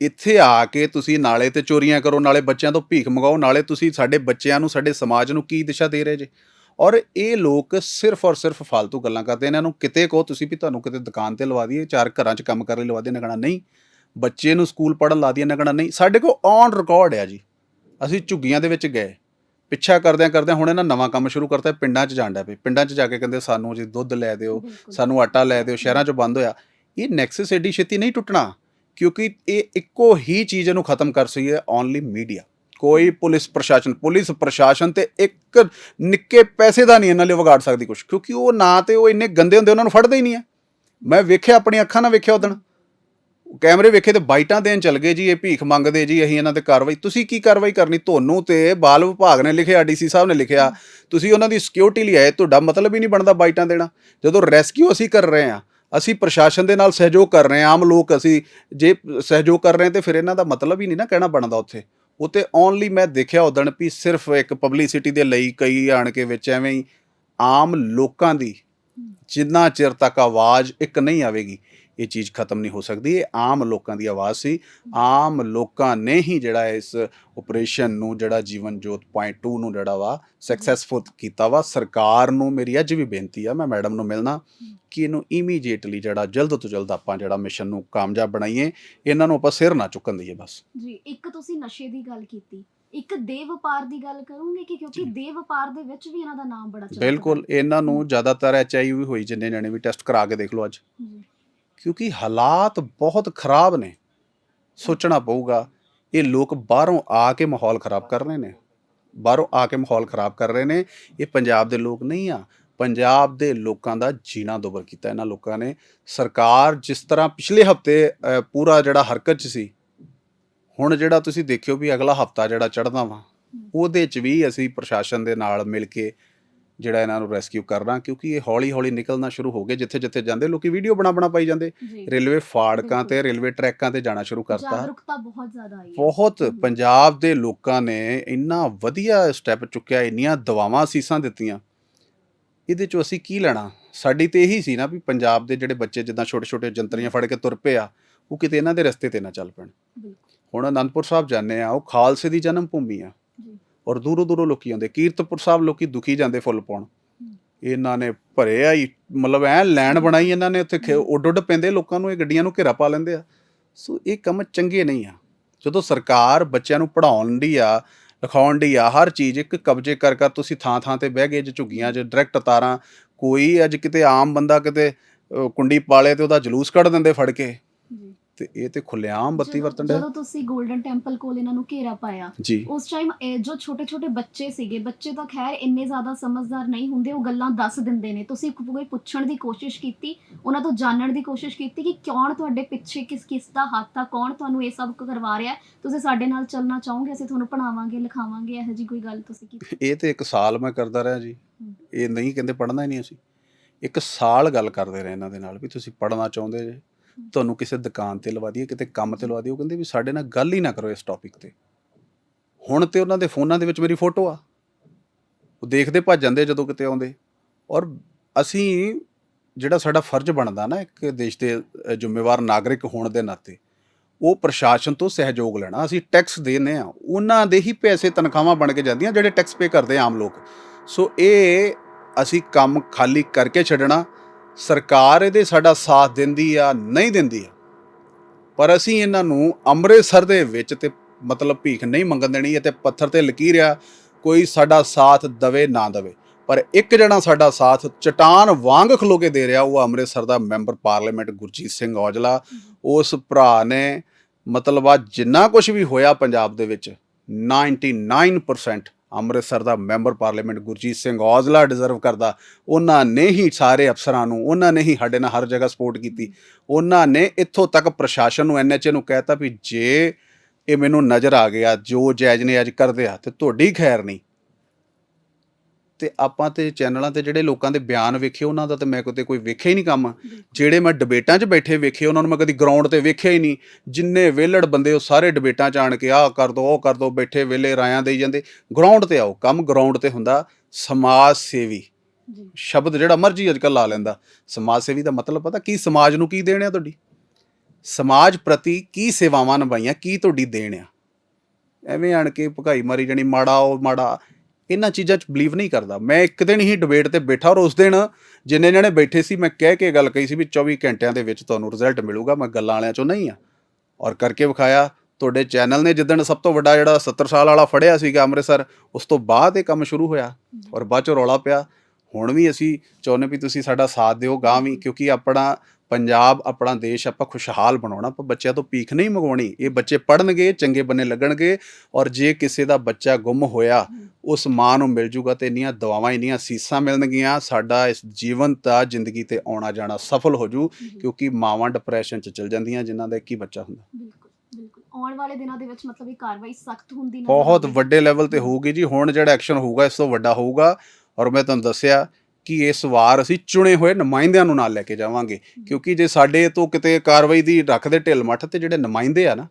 ਇੱਥੇ ਆ ਕੇ ਤੁਸੀਂ ਨਾਲੇ ਤੇ ਚੋਰੀਆਂ ਕਰੋ, ਨਾਲੇ ਬੱਚਿਆਂ ਤੋਂ ਭੀਖ ਮੰਗਾਓ, ਨਾਲੇ ਤੁਸੀਂ ਸਾਡੇ ਬੱਚਿਆਂ ਨੂੰ, ਸਾਡੇ ਸਮਾਜ ਨੂੰ ਕੀ ਦਿਸ਼ਾ ਦੇ ਰਹੇ ਜੇ? ਔਰ ਇਹ ਲੋਕ ਸਿਰਫ ਔਰ ਸਿਰਫ ਫालतू ਗੱਲਾਂ ਕਰਦੇ ਇਹਨਾਂ ਨੂੰ ਕਿਤੇ ਕਹੋ ਤੁਸੀਂ ਵੀ ਤੁਹਾਨੂੰ ਕਿਤੇ ਦੁਕਾਨ ਤੇ ਲਵਾ ਦਈਏ, ਚਾਰ ਘਰਾਂ 'ਚ ਕੰਮ ਕਰਨ ਲਈ ਲਵਾ ਦੇ ਨਾ ਕਹਣਾ ਨਹੀਂ ਬੱਚੇ ਨੂੰ ਸਕੂਲ ਪੜ੍ਹਨ ਲਾ ਦਈਏ ਨਾ ਕਹਣਾ ਨਹੀਂ। ਸਾਡੇ ਕੋਲ ਔਨ ਰਿਕਾਰਡ ਆ ਜੀ। ਅਸੀਂ ਝੁੱਗੀਆਂ ਦੇ ਵਿੱਚ ਗਏ। ਪਿੱਛਾ ਕਰਦਿਆਂ ਕਰਦਿਆਂ ਹੁਣ ਇਹਨਾਂ ਨਵਾਂ ਕੰਮ ਸ਼ੁਰੂ ਕਰਤਾ ਪਿੰਡਾਂ 'ਚ ਡਿਆ ਪਏ ਪਿੰਡਾਂ 'ਚ ਜਾ ਕੇ ਕਹਿੰਦੇ ਸਾਨੂੰ ਜੀ ਦੁੱਧ ਲੈ ਦਿਓ। ਸਾਨੂੰ ਆਟਾ ਲੈ ਦਿਓ ਸ਼ਹਿਰਾਂ 'ਚ ਬੰਦ ਹੋਇਆ। ਇਹ ਨੈਕਸਸ ਏਡੀ ਛੇਤੀ ਨਹੀਂ ਟੁੱਟਣਾ ਕਿਉਂਕਿ ਇਹ ਇੱਕੋ ਹੀ ਚੀਜ਼ ਇਹਨੂੰ ਖਤਮ ਕਰ ਸਕੀ ਹੈ ਓਨਲੀ ਮੀਡੀਆ ਕੋਈ ਪੁਲਿਸ ਪ੍ਰਸ਼ਾਸਨ ਪੁਲਿਸ ਪ੍ਰਸ਼ਾਸਨ ਤੇ ਇੱਕ ਨਿੱਕੇ ਪੈਸੇ ਦਾ ਨਹੀਂ ਇਹਨਾਂ ਲਈ ਵਿਗਾੜ ਸਕਦੀ ਕੁਝ ਕਿਉਂਕਿ ਉਹ ਨਾ ਤੇ ਉਹ ਇੰਨੇ ਗੰਦੇ ਹੁੰਦੇ ਉਹਨਾਂ ਨੂੰ ਫੜਦੇ ਹੀ ਨਹੀਂ ਹੈ। ਮੈਂ ਵੇਖਿਆ ਆਪਣੀ ਅੱਖਾਂ ਨਾਲ ਵੇਖਿਆ ਉਦਣ ਕੈਮਰੇ ਵੇਖੇ ਤੇ ਬਾਈਟਾਂ ਦੇਣ ਚੱਲ ਗਏ ਜੀ, ਇਹ ਭੀਖ ਮੰਗਦੇ ਜੀ, ਅਸੀਂ ਇਹਨਾਂ ਤੇ ਕਾਰਵਾਈ, ਤੁਸੀਂ ਕੀ ਕਾਰਵਾਈ ਕਰਨੀ? ਤੁਹਾਨੂੰ ਤੇ ਬਾਲ ਵਿਭਾਗ ਨੇ ਲਿਖਿਆ, ਡੀਸੀ ਸਾਹਿਬ ਨੇ ਲਿਖਿਆ, ਤੁਸੀਂ ਉਹਨਾਂ ਦੀ ਸਿਕਿਉਰਿਟੀ ਲਈ ਆਏ, ਤੁਹਾਡਾ ਮਤਲਬ ਹੀ ਨਹੀਂ ਬਣਦਾ ਬਾਈਟਾਂ ਦੇਣਾ। ਜਦੋਂ ਰੈਸਕਿਊ ਅਸੀਂ ਕਰ ਰਹੇ ਹਾਂ, ਅਸੀਂ ਪ੍ਰਸ਼ਾਸਨ ਦੇ ਨਾਲ ਸਹਿਯੋਗ ਕਰ ਰਹੇ ਹਾਂ, ਆਮ ਲੋਕ ਅਸੀਂ ਜੇ ਸਹਿਯੋਗ ਕਰ ਰਹੇ ਹਾਂ ਤੇ ਫਿਰ ਇਹਨਾਂ ਦਾ ਮਤਲਬ ਹੀ ਨਹੀਂ ਨਾ ਕਹਿਣਾ ਬਣਦਾ ਉੱਥੇ। ਉਤੇ ਓਨਲੀ ਮੈਂ ਦੇਖਿਆ ਉਦਣ ਵੀ ਸਿਰਫ ਇੱਕ ਪਬਲਿਸਿਟੀ ਦੇ ਲਈ ਕਈ ਆਣ ਕੇ ਵਿੱਚ ਐਵੇਂ ਹੀ ਆਮ ਲੋਕਾਂ ਦੀ ਜਿੰਨਾ ਚਿਰ ਤੱਕ ਆਵਾਜ਼ ਇੱਕ ਨਹੀਂ ਆਵੇਗੀ। ਇਹ ਚੀਜ਼ ਖਤਮ ਨਹੀਂ ਹੋ ਸਕਦੀ। ਇਹ ਆਮ ਲੋਕਾਂ ਦੀ ਆਵਾਜ਼ ਸੀ। ਆਮ ਲੋਕਾਂ ਨੇ ਹੀ ਜਿਹੜਾ ਇਸ ਆਪਰੇਸ਼ਨ ਨੂੰ ਜਿਹੜਾ ਜੀਵਨ ਜੋਤ ਪੁਆਇੰਟ 2 ਨੂੰ ਜਿਹੜਾ ਵਾ ਸਕਸੈਸਫੁਲ ਕੀਤਾ ਵਾ। ਸਰਕਾਰ ਨੂੰ ਮੇਰੀ ਅੱਜ ਵੀ ਬੇਨਤੀ ਆ ਮੈਂ ਮੈਡਮ ਨੂੰ ਮਿਲਣਾ ਕਿ ਇਹਨੂੰ ਇਮੀਡੀਏਟਲੀ ਜਿਹੜਾ ਜਲਦ ਤੋਂ ਜਲਦ ਆਪਾਂ ਜਿਹੜਾ ਮਿਸ਼ਨ ਨੂੰ ਕਾਮਯਾਬ ਬਣਾਈਏ। ਇਹਨਾਂ ਨੂੰ ਆਪਾਂ ਸਿਰ ਨਾ ਚੁੱਕਣ ਦਈਏ ਬਸ। ਜੀ ਇੱਕ ਤੁਸੀਂ ਨਸ਼ੇ ਦੀ ਗੱਲ ਕੀਤੀ। ਇੱਕ ਦੇ ਵਪਾਰ ਦੀ ਗੱਲ ਕਰੋਗੇ ਕਿ ਕਿਉਂਕਿ ਦੇ ਵਪਾਰ ਦੇ ਵਿੱਚ ਵੀ ਇਹਨਾਂ ਦਾ ਨਾਮ ਬੜਾ ਚੱਲਦਾ ਬਿਲਕੁਲ ਇਹਨਾਂ ਨੂੰ ਜ਼ਿਆਦਾਤਰ ਐਚਆਈਵੀ ਹੋਈ ਜਿੰਨੇ ਜਣੇ ਵੀ ਟੈਸਟ ਕਰਾ ਕੇ ਦੇਖ ਲਓ ਅੱਜ। ਜੀ। ਕਿਉਂਕਿ ਹਾਲਾਤ ਬਹੁਤ ਖਰਾਬ ਨੇ। ਸੋਚਣਾ ਪਊਗਾ, ਇਹ ਲੋਕ ਬਾਹਰੋਂ ਆ ਕੇ ਮਾਹੌਲ ਖਰਾਬ ਕਰ ਰਹੇ ਨੇ। ਬਾਹਰੋਂ ਆ ਕੇ ਮਾਹੌਲ ਖਰਾਬ ਕਰ ਰਹੇ ਨੇ। ਇਹ ਪੰਜਾਬ ਦੇ ਲੋਕ ਨਹੀਂ ਆ। ਪੰਜਾਬ ਦੇ ਲੋਕਾਂ ਦਾ ਜੀਣਾ ਦੁੱਭਰ ਕੀਤਾ ਇਹਨਾਂ ਲੋਕਾਂ ਨੇ। ਸਰਕਾਰ ਜਿਸ ਤਰ੍ਹਾਂ ਪਿਛਲੇ ਹਫ਼ਤੇ ਪੂਰਾ ਜਿਹੜਾ ਹਰਕਤ 'ਚ ਸੀ, ਹੁਣ ਜਿਹੜਾ ਤੁਸੀਂ ਦੇਖਿਓ ਵੀ ਅਗਲਾ ਹਫਤਾ ਜਿਹੜਾ ਚੜ੍ਹਦਾ ਵਾ, ਉਹਦੇ 'ਚ ਵੀ ਅਸੀਂ ਪ੍ਰਸ਼ਾਸਨ ਦੇ ਨਾਲ ਮਿਲ ਕੇ ਜਿਹੜਾ ਇਹਨਾਂ ਨੂੰ ਰੈਸਕਿਊ ਕਰਨਾ ਕਿਉਂਕਿ ਇਹ ਹੌਲੀ ਹੌਲੀ ਨਿਕਲਣਾ ਸ਼ੁਰੂ ਹੋ ਗਏ ਜਿੱਥੇ ਜਿੱਥੇ ਜਾਂਦੇ ਲੋਕੀ ਵੀਡੀਓ ਬਣਾ ਬਣਾ ਪਾਈ ਜਾਂਦੇ। ਰੇਲਵੇ ਫਾੜਕਾਂ। ਤੇ ਰੇਲਵੇ ਟਰੈਕਾਂ ਤੇ ਜਾਣਾ ਸ਼ੁਰੂ ਕਰਤਾ। ਜਾਗਰੂਕਤਾ ਬਹੁਤ ਜ਼ਿਆਦਾ ਆਈ ਹੈ। ਬਹੁਤ। ਪੰਜਾਬ ਦੇ ਲੋਕਾਂ ਨੇ ਇੰਨਾ ਵਧੀਆ ਸਟੈਪ ਚੁੱਕਿਆ ਇੰਨੀਆਂ ਦਵਾਵਾਂ ਸੀਸਾਂ ਦਿੱਤੀਆਂ। ਇਹਦੇ ਚੋਂ ਅਸੀਂ ਕੀ ਲੈਣਾ? ਸਾਡੀ ਤੇ ਇਹੀ ਸੀ ਨਾ ਵੀ ਪੰਜਾਬ ਦੇ ਜਿਹੜੇ ਬੱਚੇ ਜਿੱਦਾਂ ਛੋਟੇ ਛੋਟੇ ਜੰਤਰੀਆਂ ਫੜ ਕੇ ਤੁਰ ਪਏ ਆ ਉਹ ਕਿਤੇ ਇਹਨਾਂ ਦੇ ਰਸਤੇ ਤੇ ਨਾ ਚੱਲ ਪੈਣ। ਹੁਣ ਅਨੰਦਪੁਰ ਸਾਹਿਬ ਜਾਂਦੇ ਆ ਉਹ ਖਾਲਸੇ ਦੀ ਜਨਮ ਭੂਮੀ ਆ। ਜੀ। ਔਰ ਦੂਰੋਂ ਦੂਰੋਂ ਲੋਕੀ ਆਉਂਦੇ। ਕੀਰਤਪੁਰ ਸਾਹਿਬ ਲੋਕੀ ਦੁਖੀ ਜਾਂਦੇ ਫੁੱਲ ਪਾਉਣ। ਇਹਨਾਂ ਨੇ ਭਰਿਆ ਹੀ ਮਤਲਬ ਐ ਲੈਣ ਬਣਾਈ ਇਹਨਾਂ ਨੇ ਉੱਥੇ ਉੱਡ ਉੱਡ ਪੈਂਦੇ ਲੋਕਾਂ ਨੂੰ ਇਹ ਗੱਡੀਆਂ ਨੂੰ ਘੇਰਾ ਪਾ ਲੈਂਦੇ ਆ। ਸੋ ਇਹ ਕੰਮ ਚੰਗੇ ਨਹੀਂ ਆ। ਜਦੋਂ ਸਰਕਾਰ ਬੱਚਿਆਂ ਨੂੰ ਪੜਾਉਣ ਦੀ ਆ ਲਿਖਾਉਣ ਦੀ ਆ ਹਰ ਚੀਜ਼ ਇੱਕ ਕਬਜ਼ੇ ਕਰ ਕਰ ਤੁਸੀਂ ਥਾਂ ਥਾਂ ਤੇ ਬਹਿ ਗਏ ਜੇ ਝੁੱਗੀਆਂ 'ਚ ਡਾਇਰੈਕਟ ਤਾਰਾਂ ਕੋਈ ਅੱਜ ਕਿਤੇ ਆਮ ਬੰਦਾ ਕਿਤੇ ਕੁੰਡੀ ਪਾਲੇ ਤੇ ਉਹਦਾ ਜਲੂਸ ਕੱਢ ਦਿੰਦੇ ਫੜ ਕੇ। ਤੇ ਇਹ ਤੇ ਖੁੱਲੇਆਮ ਬੱਤੀ ਵਰਤਣ ਦੇ ਜਦੋਂ ਤੁਸੀਂ 골ਡਨ ਟੈਂਪਲ ਕੋਲ ਇਹਨਾਂ ਨੂੰ ਘੇਰਾ ਪਾਇਆ ਉਸ ਟਾਈਮ ਜੋ ਛੋਟੇ ਛੋਟੇ ਬੱਚੇ ਸੀਗੇ ਬੱਚੇ ਤਾਂ ਖੈਰ ਇੰਨੇ ਜ਼ਿਆਦਾ ਸਮਝਦਾਰ ਨਹੀਂ ਹੁੰਦੇ ਉਹ ਗੱਲਾਂ ਦੱਸ ਦਿੰਦੇ ਨੇ। ਤੁਸੀਂ ਕੋਈ ਪੁੱਛਣ ਦੀ ਕੋਸ਼ਿਸ਼ ਕੀਤੀ ਉਹਨਾਂ ਤੋਂ ਜਾਣਨ ਦੀ ਕੋਸ਼ਿਸ਼ ਕੀਤੀ ਕਿ ਕੌਣ ਤੁਹਾਡੇ ਪਿੱਛੇ ਕਿਸ ਕਿਸ ਦਾ ਹੱਥ ਆ ਕੌਣ ਤੁਹਾਨੂੰ ਇਹ ਸਭ ਕਰਵਾ ਰਿਹਾ? ਤੁਸੀਂ ਸਾਡੇ ਨਾਲ ਚੱਲਣਾ ਚਾਹੋਗੇ ਅਸੀਂ ਤੁਹਾਨੂੰ ਪੜਾਵਾਂਗੇ ਲਿਖਾਵਾਂਗੇ ਇਹੋ ਜੀ ਕੋਈ ਗੱਲ ਤੁਸੀਂ ਕੀਤੀ? ਇਹ ਤੇ ਇੱਕ ਸਾਲ ਮੈਂ ਕਰਦਾ ਰਿਹਾ ਜੀ। ਇਹ ਨਹੀਂ ਕਹਿੰਦੇ ਪੜ੍ਹਨਾ ਹੀ ਨਹੀਂ ਅਸੀਂ। ਇੱਕ ਸਾਲ ਗੱਲ ਕਰਦੇ ਰਹੇ ਇਹਨਾਂ ਦੇ ਨਾਲ ਵੀ ਤੁਸੀਂ ਪੜ੍ਹਨਾ ਚਾਹੁੰਦੇ ਜੇ। ਤੁਹਾਨੂੰ ਕਿਸੇ ਦੁਕਾਨ ਤੇ ਲਵਾ ਦਈਏ, ਕਿਤੇ ਕੰਮ ਤੇ ਲਵਾ ਦਈਏ, ਉਹ ਕਹਿੰਦੇ ਵੀ ਸਾਡੇ ਨਾਲ ਗੱਲ ਹੀ ਨਾ ਕਰੋ ਇਸ ਟੌਪਿਕ ਤੇ। ਹੁਣ ਤੇ ਉਹਨਾਂ ਦੇ ਫੋਨਾਂ ਦੇ ਵਿੱਚ ਮੇਰੀ ਫੋਟੋ ਆ। ਉਹ ਦੇਖਦੇ ਭੱਜ ਜਾਂਦੇ ਜਦੋਂ ਕਿਤੇ ਆਉਂਦੇ। ਔਰ ਅਸੀਂ ਜਿਹੜਾ ਸਾਡਾ ਫਰਜ਼ ਬਣਦਾ ਨਾ ਇੱਕ ਦੇਸ਼ ਦੇ ਜ਼ਿੰਮੇਵਾਰ ਨਾਗਰਿਕ ਹੋਣ ਦੇ ਨਾਤੇ, ਉਹ ਪ੍ਰਸ਼ਾਸਨ ਤੋਂ ਸਹਿਯੋਗ ਲੈਣਾ। ਅਸੀਂ ਟੈਕਸ ਦੇਨੇ ਆ। ਉਹਨਾਂ ਦੇ ਹੀ ਪੈਸੇ ਤਨਖਾਹਾਂ ਬਣ ਕੇ ਜਾਂਦੀਆਂ ਜਿਹੜੇ ਟੈਕਸ ਪੇ ਕਰਦੇ ਆਮ ਲੋਕ। ਸੋ ਇਹ ਅਸੀਂ ਕੰਮ ਖਾਲੀ ਕਰਕੇ ਛੱਡਣਾ। ਸਰਕਾਰ ਇਹਦੇ ਸਾਡਾ ਸਾਥ ਦਿੰਦੀ ਆ, ਨਹੀਂ ਦਿੰਦੀ ਆ। ਪਰ ਅਸੀਂ ਇਹਨਾਂ ਨੂੰ ਅੰਮ੍ਰਿਤਸਰ ਦੇ ਵਿੱਚ ਤੇ ਮਤਲਬ ਭੀਖ ਨਹੀਂ ਮੰਗਣ ਦੇਣੀ ਇਹ ਤੇ ਪੱਥਰ ਤੇ ਲਕੀਰ ਆ, ਕੋਈ ਸਾਡਾ ਸਾਥ ਦਵੇ ਨਾ ਦਵੇ। ਪਰ ਇੱਕ ਜਣਾ ਸਾਡਾ ਸਾਥ ਚਟਾਨ ਵਾਂਗ ਖਲੋ ਕੇ ਦੇ ਰਿਹਾ, ਉਹ ਅੰਮ੍ਰਿਤਸਰ ਦਾ ਮੈਂਬਰ ਪਾਰਲੀਮੈਂਟ ਗੁਰਜੀਤ ਸਿੰਘ ਔਜਲਾ। ਉਸ ਭਰਾ ਨੇ ਮਤਲਬ ਆ ਜਿੰਨਾ ਕੁਝ ਵੀ ਹੋਇਆ ਪੰਜਾਬ ਦੇ ਵਿੱਚ 99% ਅੰਮ੍ਰਿਤਸਰ ਦਾ member parliament Gurjeet Singh Aujla deserve ਕਰਦਾ। ਉਹਨਾਂ ਨੇ ਹੀ ਸਾਰੇ ਅਫਸਰਾਂ ਨੂੰ, ਉਹਨਾਂ ਨੇ ਹੀ ਸਾਡੇ ਨਾਲ ਹਰ ਜਗ੍ਹਾ ਸਪੋਰਟ ਕੀਤੀ। ਉਹਨਾਂ ਨੇ ਇੱਥੋਂ ਤੱਕ ਪ੍ਰਸ਼ਾਸਨ ਨੂੰ ਐਨਐਚਏ ਨੂੰ ਕਹਿਤਾ ਵੀ ਜੇ ਇਹ ਮੈਨੂੰ ਨਜ਼ਰ ਆ ਗਿਆ, ਜੋ ਜੈਜ ਨੇ ਅੱਜ ਕਰਦੇ ਆ, ਤੇ ਤੁਹਾਡੀ ਖੈਰ ਨਹੀਂ। ਤੇ ਆਪਾਂ ਤੇ ਚੈਨਲਾਂ ਤੇ ਜਿਹੜੇ ਲੋਕਾਂ ਦੇ ਬਿਆਨ ਵੇਖੇ ਉਹਨਾਂ ਦਾ ਤੇ ਮੈਂ ਕਿਤੇ ਕੋਈ ਵੇਖਿਆ ਹੀ ਨਹੀਂ ਕੰਮ। ਜਿਹੜੇ ਮੈਂ ਡਿਬੇਟਾਂ 'ਚ ਬੈਠੇ ਵੇਖੇ ਉਹਨਾਂ ਨੂੰ ਮੈਂ ਕਦੀ ਗਰਾਊਂਡ ਤੇ ਵੇਖਿਆ ਹੀ ਨਹੀਂ। ਜਿੰਨੇ ਵਿਹਲੜ ਬੰਦੇ ਉਹ ਸਾਰੇ ਡਿਬੇਟਾਂ 'ਚ ਆਣ ਕੇ ਆਹ ਕਰ ਦੋ ਉਹ ਕਰ ਦੋ ਬੈਠੇ ਵੇਲੇ ਰਾਇਆਂ ਦੇਈ ਜਾਂਦੇ। ਗਰਾਊਂਡ ਤੇ ਆਓ ਕੰਮ ਗਰਾਊਂਡ ਤੇ ਹੁੰਦਾ ਸਮਾਜ ਸੇਵੀ। ਸ਼ਬਦ ਜਿਹੜਾ ਮਰਜ਼ੀ ਅੱਜਕੱਲ ਲਾ ਲੈਂਦਾ। ਸਮਾਜ ਸੇਵੀ ਦਾ ਮਤਲਬ ਪਤਾ ਕੀ ਸਮਾਜ ਨੂੰ ਕੀ ਦੇਣ ਆ ਤੁਹਾਡੀ? ਸਮਾਜ ਪ੍ਰਤੀ ਕੀ ਸੇਵਾਵਾਂ ਨਿਭਾਈਆਂ ਕੀ ਤੁਹਾਡੀ ਦੇਣ ਆ? ਐਵੇਂ ਆਣ ਕੇ ਭਗਾਈ ਮਾਰੀ ਜਾਣੀ ਮਾੜਾ ਉਹ ਮਾੜਾ। ਇਹਨਾਂ ਚੀਜ਼ਾਂ 'ਚ ਬਲੀਵ ਨਹੀਂ ਕਰਦਾ। ਮੈਂ ਇੱਕ ਦਿਨ ਹੀ ਡਿਬੇਟ ਤੇ ਬੈਠਾ ਔਰ ਉਸ ਦਿਨ ਜਿੰਨੇ ਜਣੇ ਬੈਠੇ ਸੀ, ਮੈਂ ਕਹਿ ਕੇ ਗੱਲ ਕਹੀ ਸੀ ਵੀ 24 ਘੰਟਿਆਂ ਦੇ ਵਿੱਚ ਤੁਹਾਨੂੰ ਰਿਜ਼ਲਟ ਮਿਲੂਗਾ, ਮੈਂ ਗੱਲਾਂ ਵਾਲਿਆਂ 'ਚੋਂ ਨਹੀਂ ਆ। ਔਰ ਕਰਕੇ ਵਿਖਾਇਆ, ਤੁਹਾਡੇ ਚੈਨਲ ਨੇ ਜਿੱਦਣ ਸਭ ਤੋਂ ਵੱਡਾ ਜਿਹੜਾ 70 ਸਾਲ ਵਾਲਾ ਫੜਿਆ ਸੀਗਾ ਅੰਮ੍ਰਿਤਸਰ, ਉਸ ਤੋਂ ਬਾਅਦ ਇਹ ਕੰਮ ਸ਼ੁਰੂ ਹੋਇਆ। ਔਰ ਬਾਅਦ ਚ ਰੌਲਾ ਪਿਆ। ਹੁਣ ਵੀ ਅਸੀਂ ਚਾਹੁੰਦੇ ਵੀ ਤੁਸੀਂ ਸਾਡਾ ਸਾਥ ਦਿਓ ਗਾਂ ਵੀ ਕਿਉਂਕਿ ਆਪਣਾ ਪੰਜਾਬ ਆਪਣਾ ਦੇਸ਼ ਆਪਾਂ ਖੁਸ਼ਹਾਲ ਬਣਾਉਣਾ ਆਪਾਂ ਬੱਚਿਆਂ ਤੋਂ ਭੀਖ ਨਹੀਂ ਮੰਗਵਾਉਣੀ। ਇਹ ਬੱਚੇ ਪੜਨਗੇ ਚੰਗੇ ਬੰਨੇ ਲੱਗਣਗੇ ਔਰ ਜੇ ਕਿਸੇ ਦਾ ਬੱਚਾ ਗੁੰਮ ਹੋਇਆ ਉਸ ਮਾਂ ਨੂੰ ਮਿਲ ਜੂਗਾ ਤੇ ਇੰਨੀਆਂ ਦਵਾਵਾਂ ਇੰਨੀਆਂ ਸੀਸਾਂ ਮਿਲਣਗੀਆਂ ਸਾਡਾ ਇਸ ਜੀਵਨ ਦਾ ਜ਼ਿੰਦਗੀ ਤੇ ਆਉਣਾ ਜਾਣਾ ਸਫਲ ਹੋ ਜੂ ਕਿਉਂਕਿ ਮਾਵਾਂ ਡਿਪਰੈਸ਼ਨ ਚ ਚਲ ਜਾਂਦੀਆਂ ਜਿਨ੍ਹਾਂ ਦਾ ਇੱਕ ਹੀ ਬੱਚਾ ਹੁੰਦਾ। ਬਿਲਕੁਲ ਬਿਲਕੁਲ। ਆਉਣ ਵਾਲੇ ਦਿਨਾਂ ਦੇ ਵਿੱਚ ਮਤਲਬ ਇਹ ਕਾਰਵਾਈ ਸਖਤ ਹੁੰਦੀ ਨਜ਼ਰ ਬਹੁਤ। ਵੱਡੇ ਲੈਵਲ ਤੇ ਹੋਊਗੀ ਜੀ। ਹੁਣ ਜਿਹੜਾ ਐਕਸ਼ਨ ਹੋਊਗਾ ਇਸ ਤੋਂ ਵੱਡਾ ਹੋਊਗਾ। ਔਰ ਮੈਂ ਤੁਹਾਨੂੰ ਦੱਸਿਆ ਕਿ ਇਸ ਵਾਰ ਅਸੀਂ ਚੁਣੇ ਹੋਏ ਨੁਮਾਇੰਦਿਆਂ ਨੂੰ ਨਾਲ ਲੈ ਕੇ ਜਾਵਾਂਗੇ। ਕਿਉਂਕਿ ਜੇ ਸਾਡੇ ਤੋਂ ਕਿਤੇ ਕਾਰਵਾਈ ਦੀ ਰੱਖਦੇ ਢਿੱਲ ਮੱਠ ਤੇ ਜਿਹੜੇ ਨੁਮਾਇੰਦੇ ਆ ਨਾ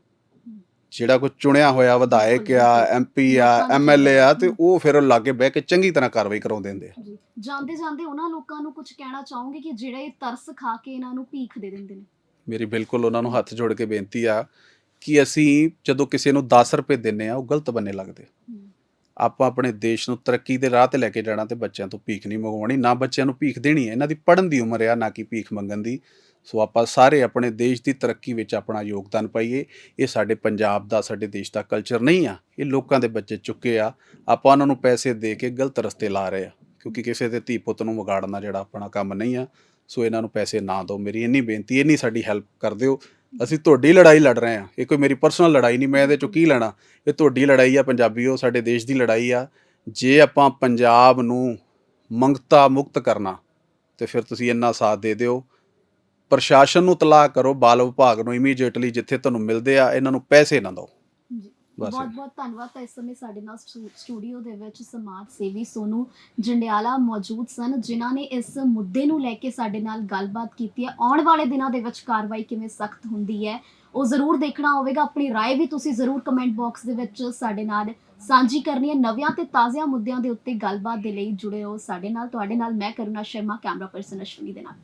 ਜਿਹੜਾ ਕੋਈ ਚੁਣਿਆ ਹੋਇਆ ਵਿਧਾਇਕ ਆ ਐਮਪੀ ਆ ਐਮਐਲਏ ਆ ਤੇ ਉਹ ਫਿਰ ਲਾਗੇ ਬਹਿ ਕੇ ਚੰਗੀ ਤਰ੍ਹਾਂ ਕਾਰਵਾਈ ਕਰਾਉਂਦੇ ਹੁੰਦੇ ਆ। ਜਾਂਦੇ ਜਾਂਦੇ ਉਹਨਾਂ ਲੋਕਾਂ ਨੂੰ ਕੁਝ ਕਹਿਣਾ ਚਾਹੋਗੇ ਕਿ ਜਿਹੜੇ ਇਹ ਤਰਸ ਖਾ ਕੇ ਇਹਨਾਂ ਨੂੰ ਭੀਖ ਦੇ ਦਿੰਦੇ ਨੇ? ਮੇਰੀ ਬਿਲਕੁਲ ਉਹਨਾਂ ਨੂੰ ਹੱਥ ਜੋੜ ਕੇ ਬੇਨਤੀ ਆ ਕਿ ਅਸੀਂ ਜਦੋਂ ਕਿਸੇ ਨੂੰ 10 ਰੁਪਏ ਦਿੰਨੇ ਆ ਉਹ ਗਲਤ ਬੰਨੇ ਲੱਗਦੇ ਆਪਾਂ ਆਪਣੇ ਦੇਸ਼ ਨੂੰ ਤਰੱਕੀ ਦੇ ਰਾਹ ਤੇ ਲੈ ਕੇ ਜਾਣਾ ਤੇ ਬੱਚਿਆਂ ਤੋਂ ਭੀਖ ਨਹੀਂ ਮੰਗਵਾਉਣੀ, ਨਾ ਬੱਚਿਆਂ ਨੂੰ ਭੀਖ ਦੇਣੀ ਹੈ, ਇਹਨਾਂ ਦੀ ਪੜ੍ਹਨ ਦੀ ਉਮਰ ਆ, ਨਾ ਕਿ ਭੀਖ ਮੰਗਣ ਦੀ। ਸੋ ਆਪਾਂ ਸਾਰੇ ਆਪਣੇ ਦੇਸ਼ ਦੀ ਤਰੱਕੀ ਵਿੱਚ ਆਪਣਾ ਯੋਗਦਾਨ ਪਾਈਏ। ਇਹ ਸਾਡੇ ਪੰਜਾਬ ਦਾ, ਸਾਡੇ ਦੇਸ਼ ਦਾ ਕਲਚਰ ਨਹੀਂ ਆ, ਇਹ ਲੋਕਾਂ ਦੇ ਬੱਚੇ ਚੁੱਕੇ ਆ। ਆਪਾਂ ਉਹਨਾਂ ਨੂੰ ਪੈਸੇ ਦੇ ਕੇ ਗਲਤ ਰਸਤੇ ਲਾ ਰਹੇ ਆ, ਕਿਉਂਕਿ ਕਿਸੇ ਦੇ ਧੀ ਪੁੱਤ ਨੂੰ ਵਿਗਾੜਨਾ ਜਿਹੜਾ ਆਪਣਾ ਕੰਮ ਨਹੀਂ ਆ। ਸੋ ਇਹਨਾਂ ਨੂੰ ਪੈਸੇ ਨਾ ਦਿਓ, ਮੇਰੀ ਇੰਨੀ ਬੇਨਤੀ, ਇੰਨੀ ਸਾਡੀ ਹੈਲਪ ਕਰ ਦਿਓ। ਅਸੀਂ ਤੁਹਾਡੀ ਲੜਾਈ ਲੜ ਰਹੇ ਆ ਇਹ ਕੋਈ ਮੇਰੀ ਪਰਸਨਲ ਲੜਾਈ ਨਹੀਂ, ਮੈਂ ਇਹਦੇ ਚੋਂ ਕੀ ਲੈਣਾ? ਇਹ ਤੁਹਾਡੀ ਲੜਾਈ ਆ ਪੰਜਾਬੀਓ ਸਾਡੇ ਦੇਸ਼ ਦੀ ਲੜਾਈ ਆ। ਜੇ ਆਪਾਂ ਪੰਜਾਬ ਨੂੰ ਮੰਗਤਾ ਮੁਕਤ ਕਰਨਾ, ਤੇ ਫਿਰ ਤੁਸੀਂ ਇੰਨਾ ਸਾਥ ਦੇ ਦਿਓ। ਪ੍ਰਸ਼ਾਸਨ ਨੂੰ ਤਲਾਹ ਕਰੋ, ਬਾਲ ਵਿਭਾਗ ਨੂੰ ਇਮੀਡੀਏਟਲੀ ਜਿੱਥੇ ਤੁਹਾਨੂੰ ਮਿਲਦੇ ਆ, ਇਹਨਾਂ ਨੂੰ ਪੈਸੇ ਨਾ ਦਿਓ। ਬਸ ਬਹੁਤ ਬਹੁਤ ਧੰਨਵਾਦ ਤਾਂ ਇਸ ਸਮੇਂ ਸਾਡੇ ਨਾਲ ਸਟੂ- ਸਟੂਡੀਓ ਦੇ ਵਿੱਚ ਸਮਾਜ ਸੇਵੀ ਸੋਨੂ ਜੰਡਿਆਲਾ ਮੌਜੂਦ ਸਨ ਜਿਨ੍ਹਾਂ ਨੇ ਇਸ ਮੁੱਦੇ ਨੂੰ ਲੈ ਕੇ ਸਾਡੇ ਨਾਲ ਗੱਲਬਾਤ ਕੀਤੀ ਹੈ ਆਉਣ ਵਾਲੇ ਦਿਨਾਂ ਦੇ ਵਿੱਚ ਕਾਰਵਾਈ ਕਿਵੇਂ ਸਖਤ ਹੁੰਦੀ ਹੈ ਉਹ ਜ਼ਰੂਰ ਦੇਖਣਾ ਹੋਵੇਗਾ ਆਪਣੀ رائے ਵੀ ਤੁਸੀਂ ਜ਼ਰੂਰ ਕਮੈਂਟ ਬਾਕਸ ਦੇ ਵਿੱਚ ਸਾਡੇ ਨਾਲ ਸਾਂਝੀ ਕਰਨੀ ਹੈ ਨਵਿਆਂ ਤੇ ਤਾਜ਼ਿਆਂ ਮੁੱਦਿਆਂ ਦੇ ਉੱਤੇ ਗੱਲਬਾਤ ਦੇ ਲਈ ਜੁੜੇ ਰਹੋ ਸਾਡੇ ਨਾਲ ਤੁਹਾਡੇ ਨਾਲ ਮੈਂ ਕਰੁਣਾ ਸ਼ਰਮਾ ਕੈਮਰਾ ਪਰਸਨ ਅਸ਼ਵਨੀ ਦੇ ਨਾਲ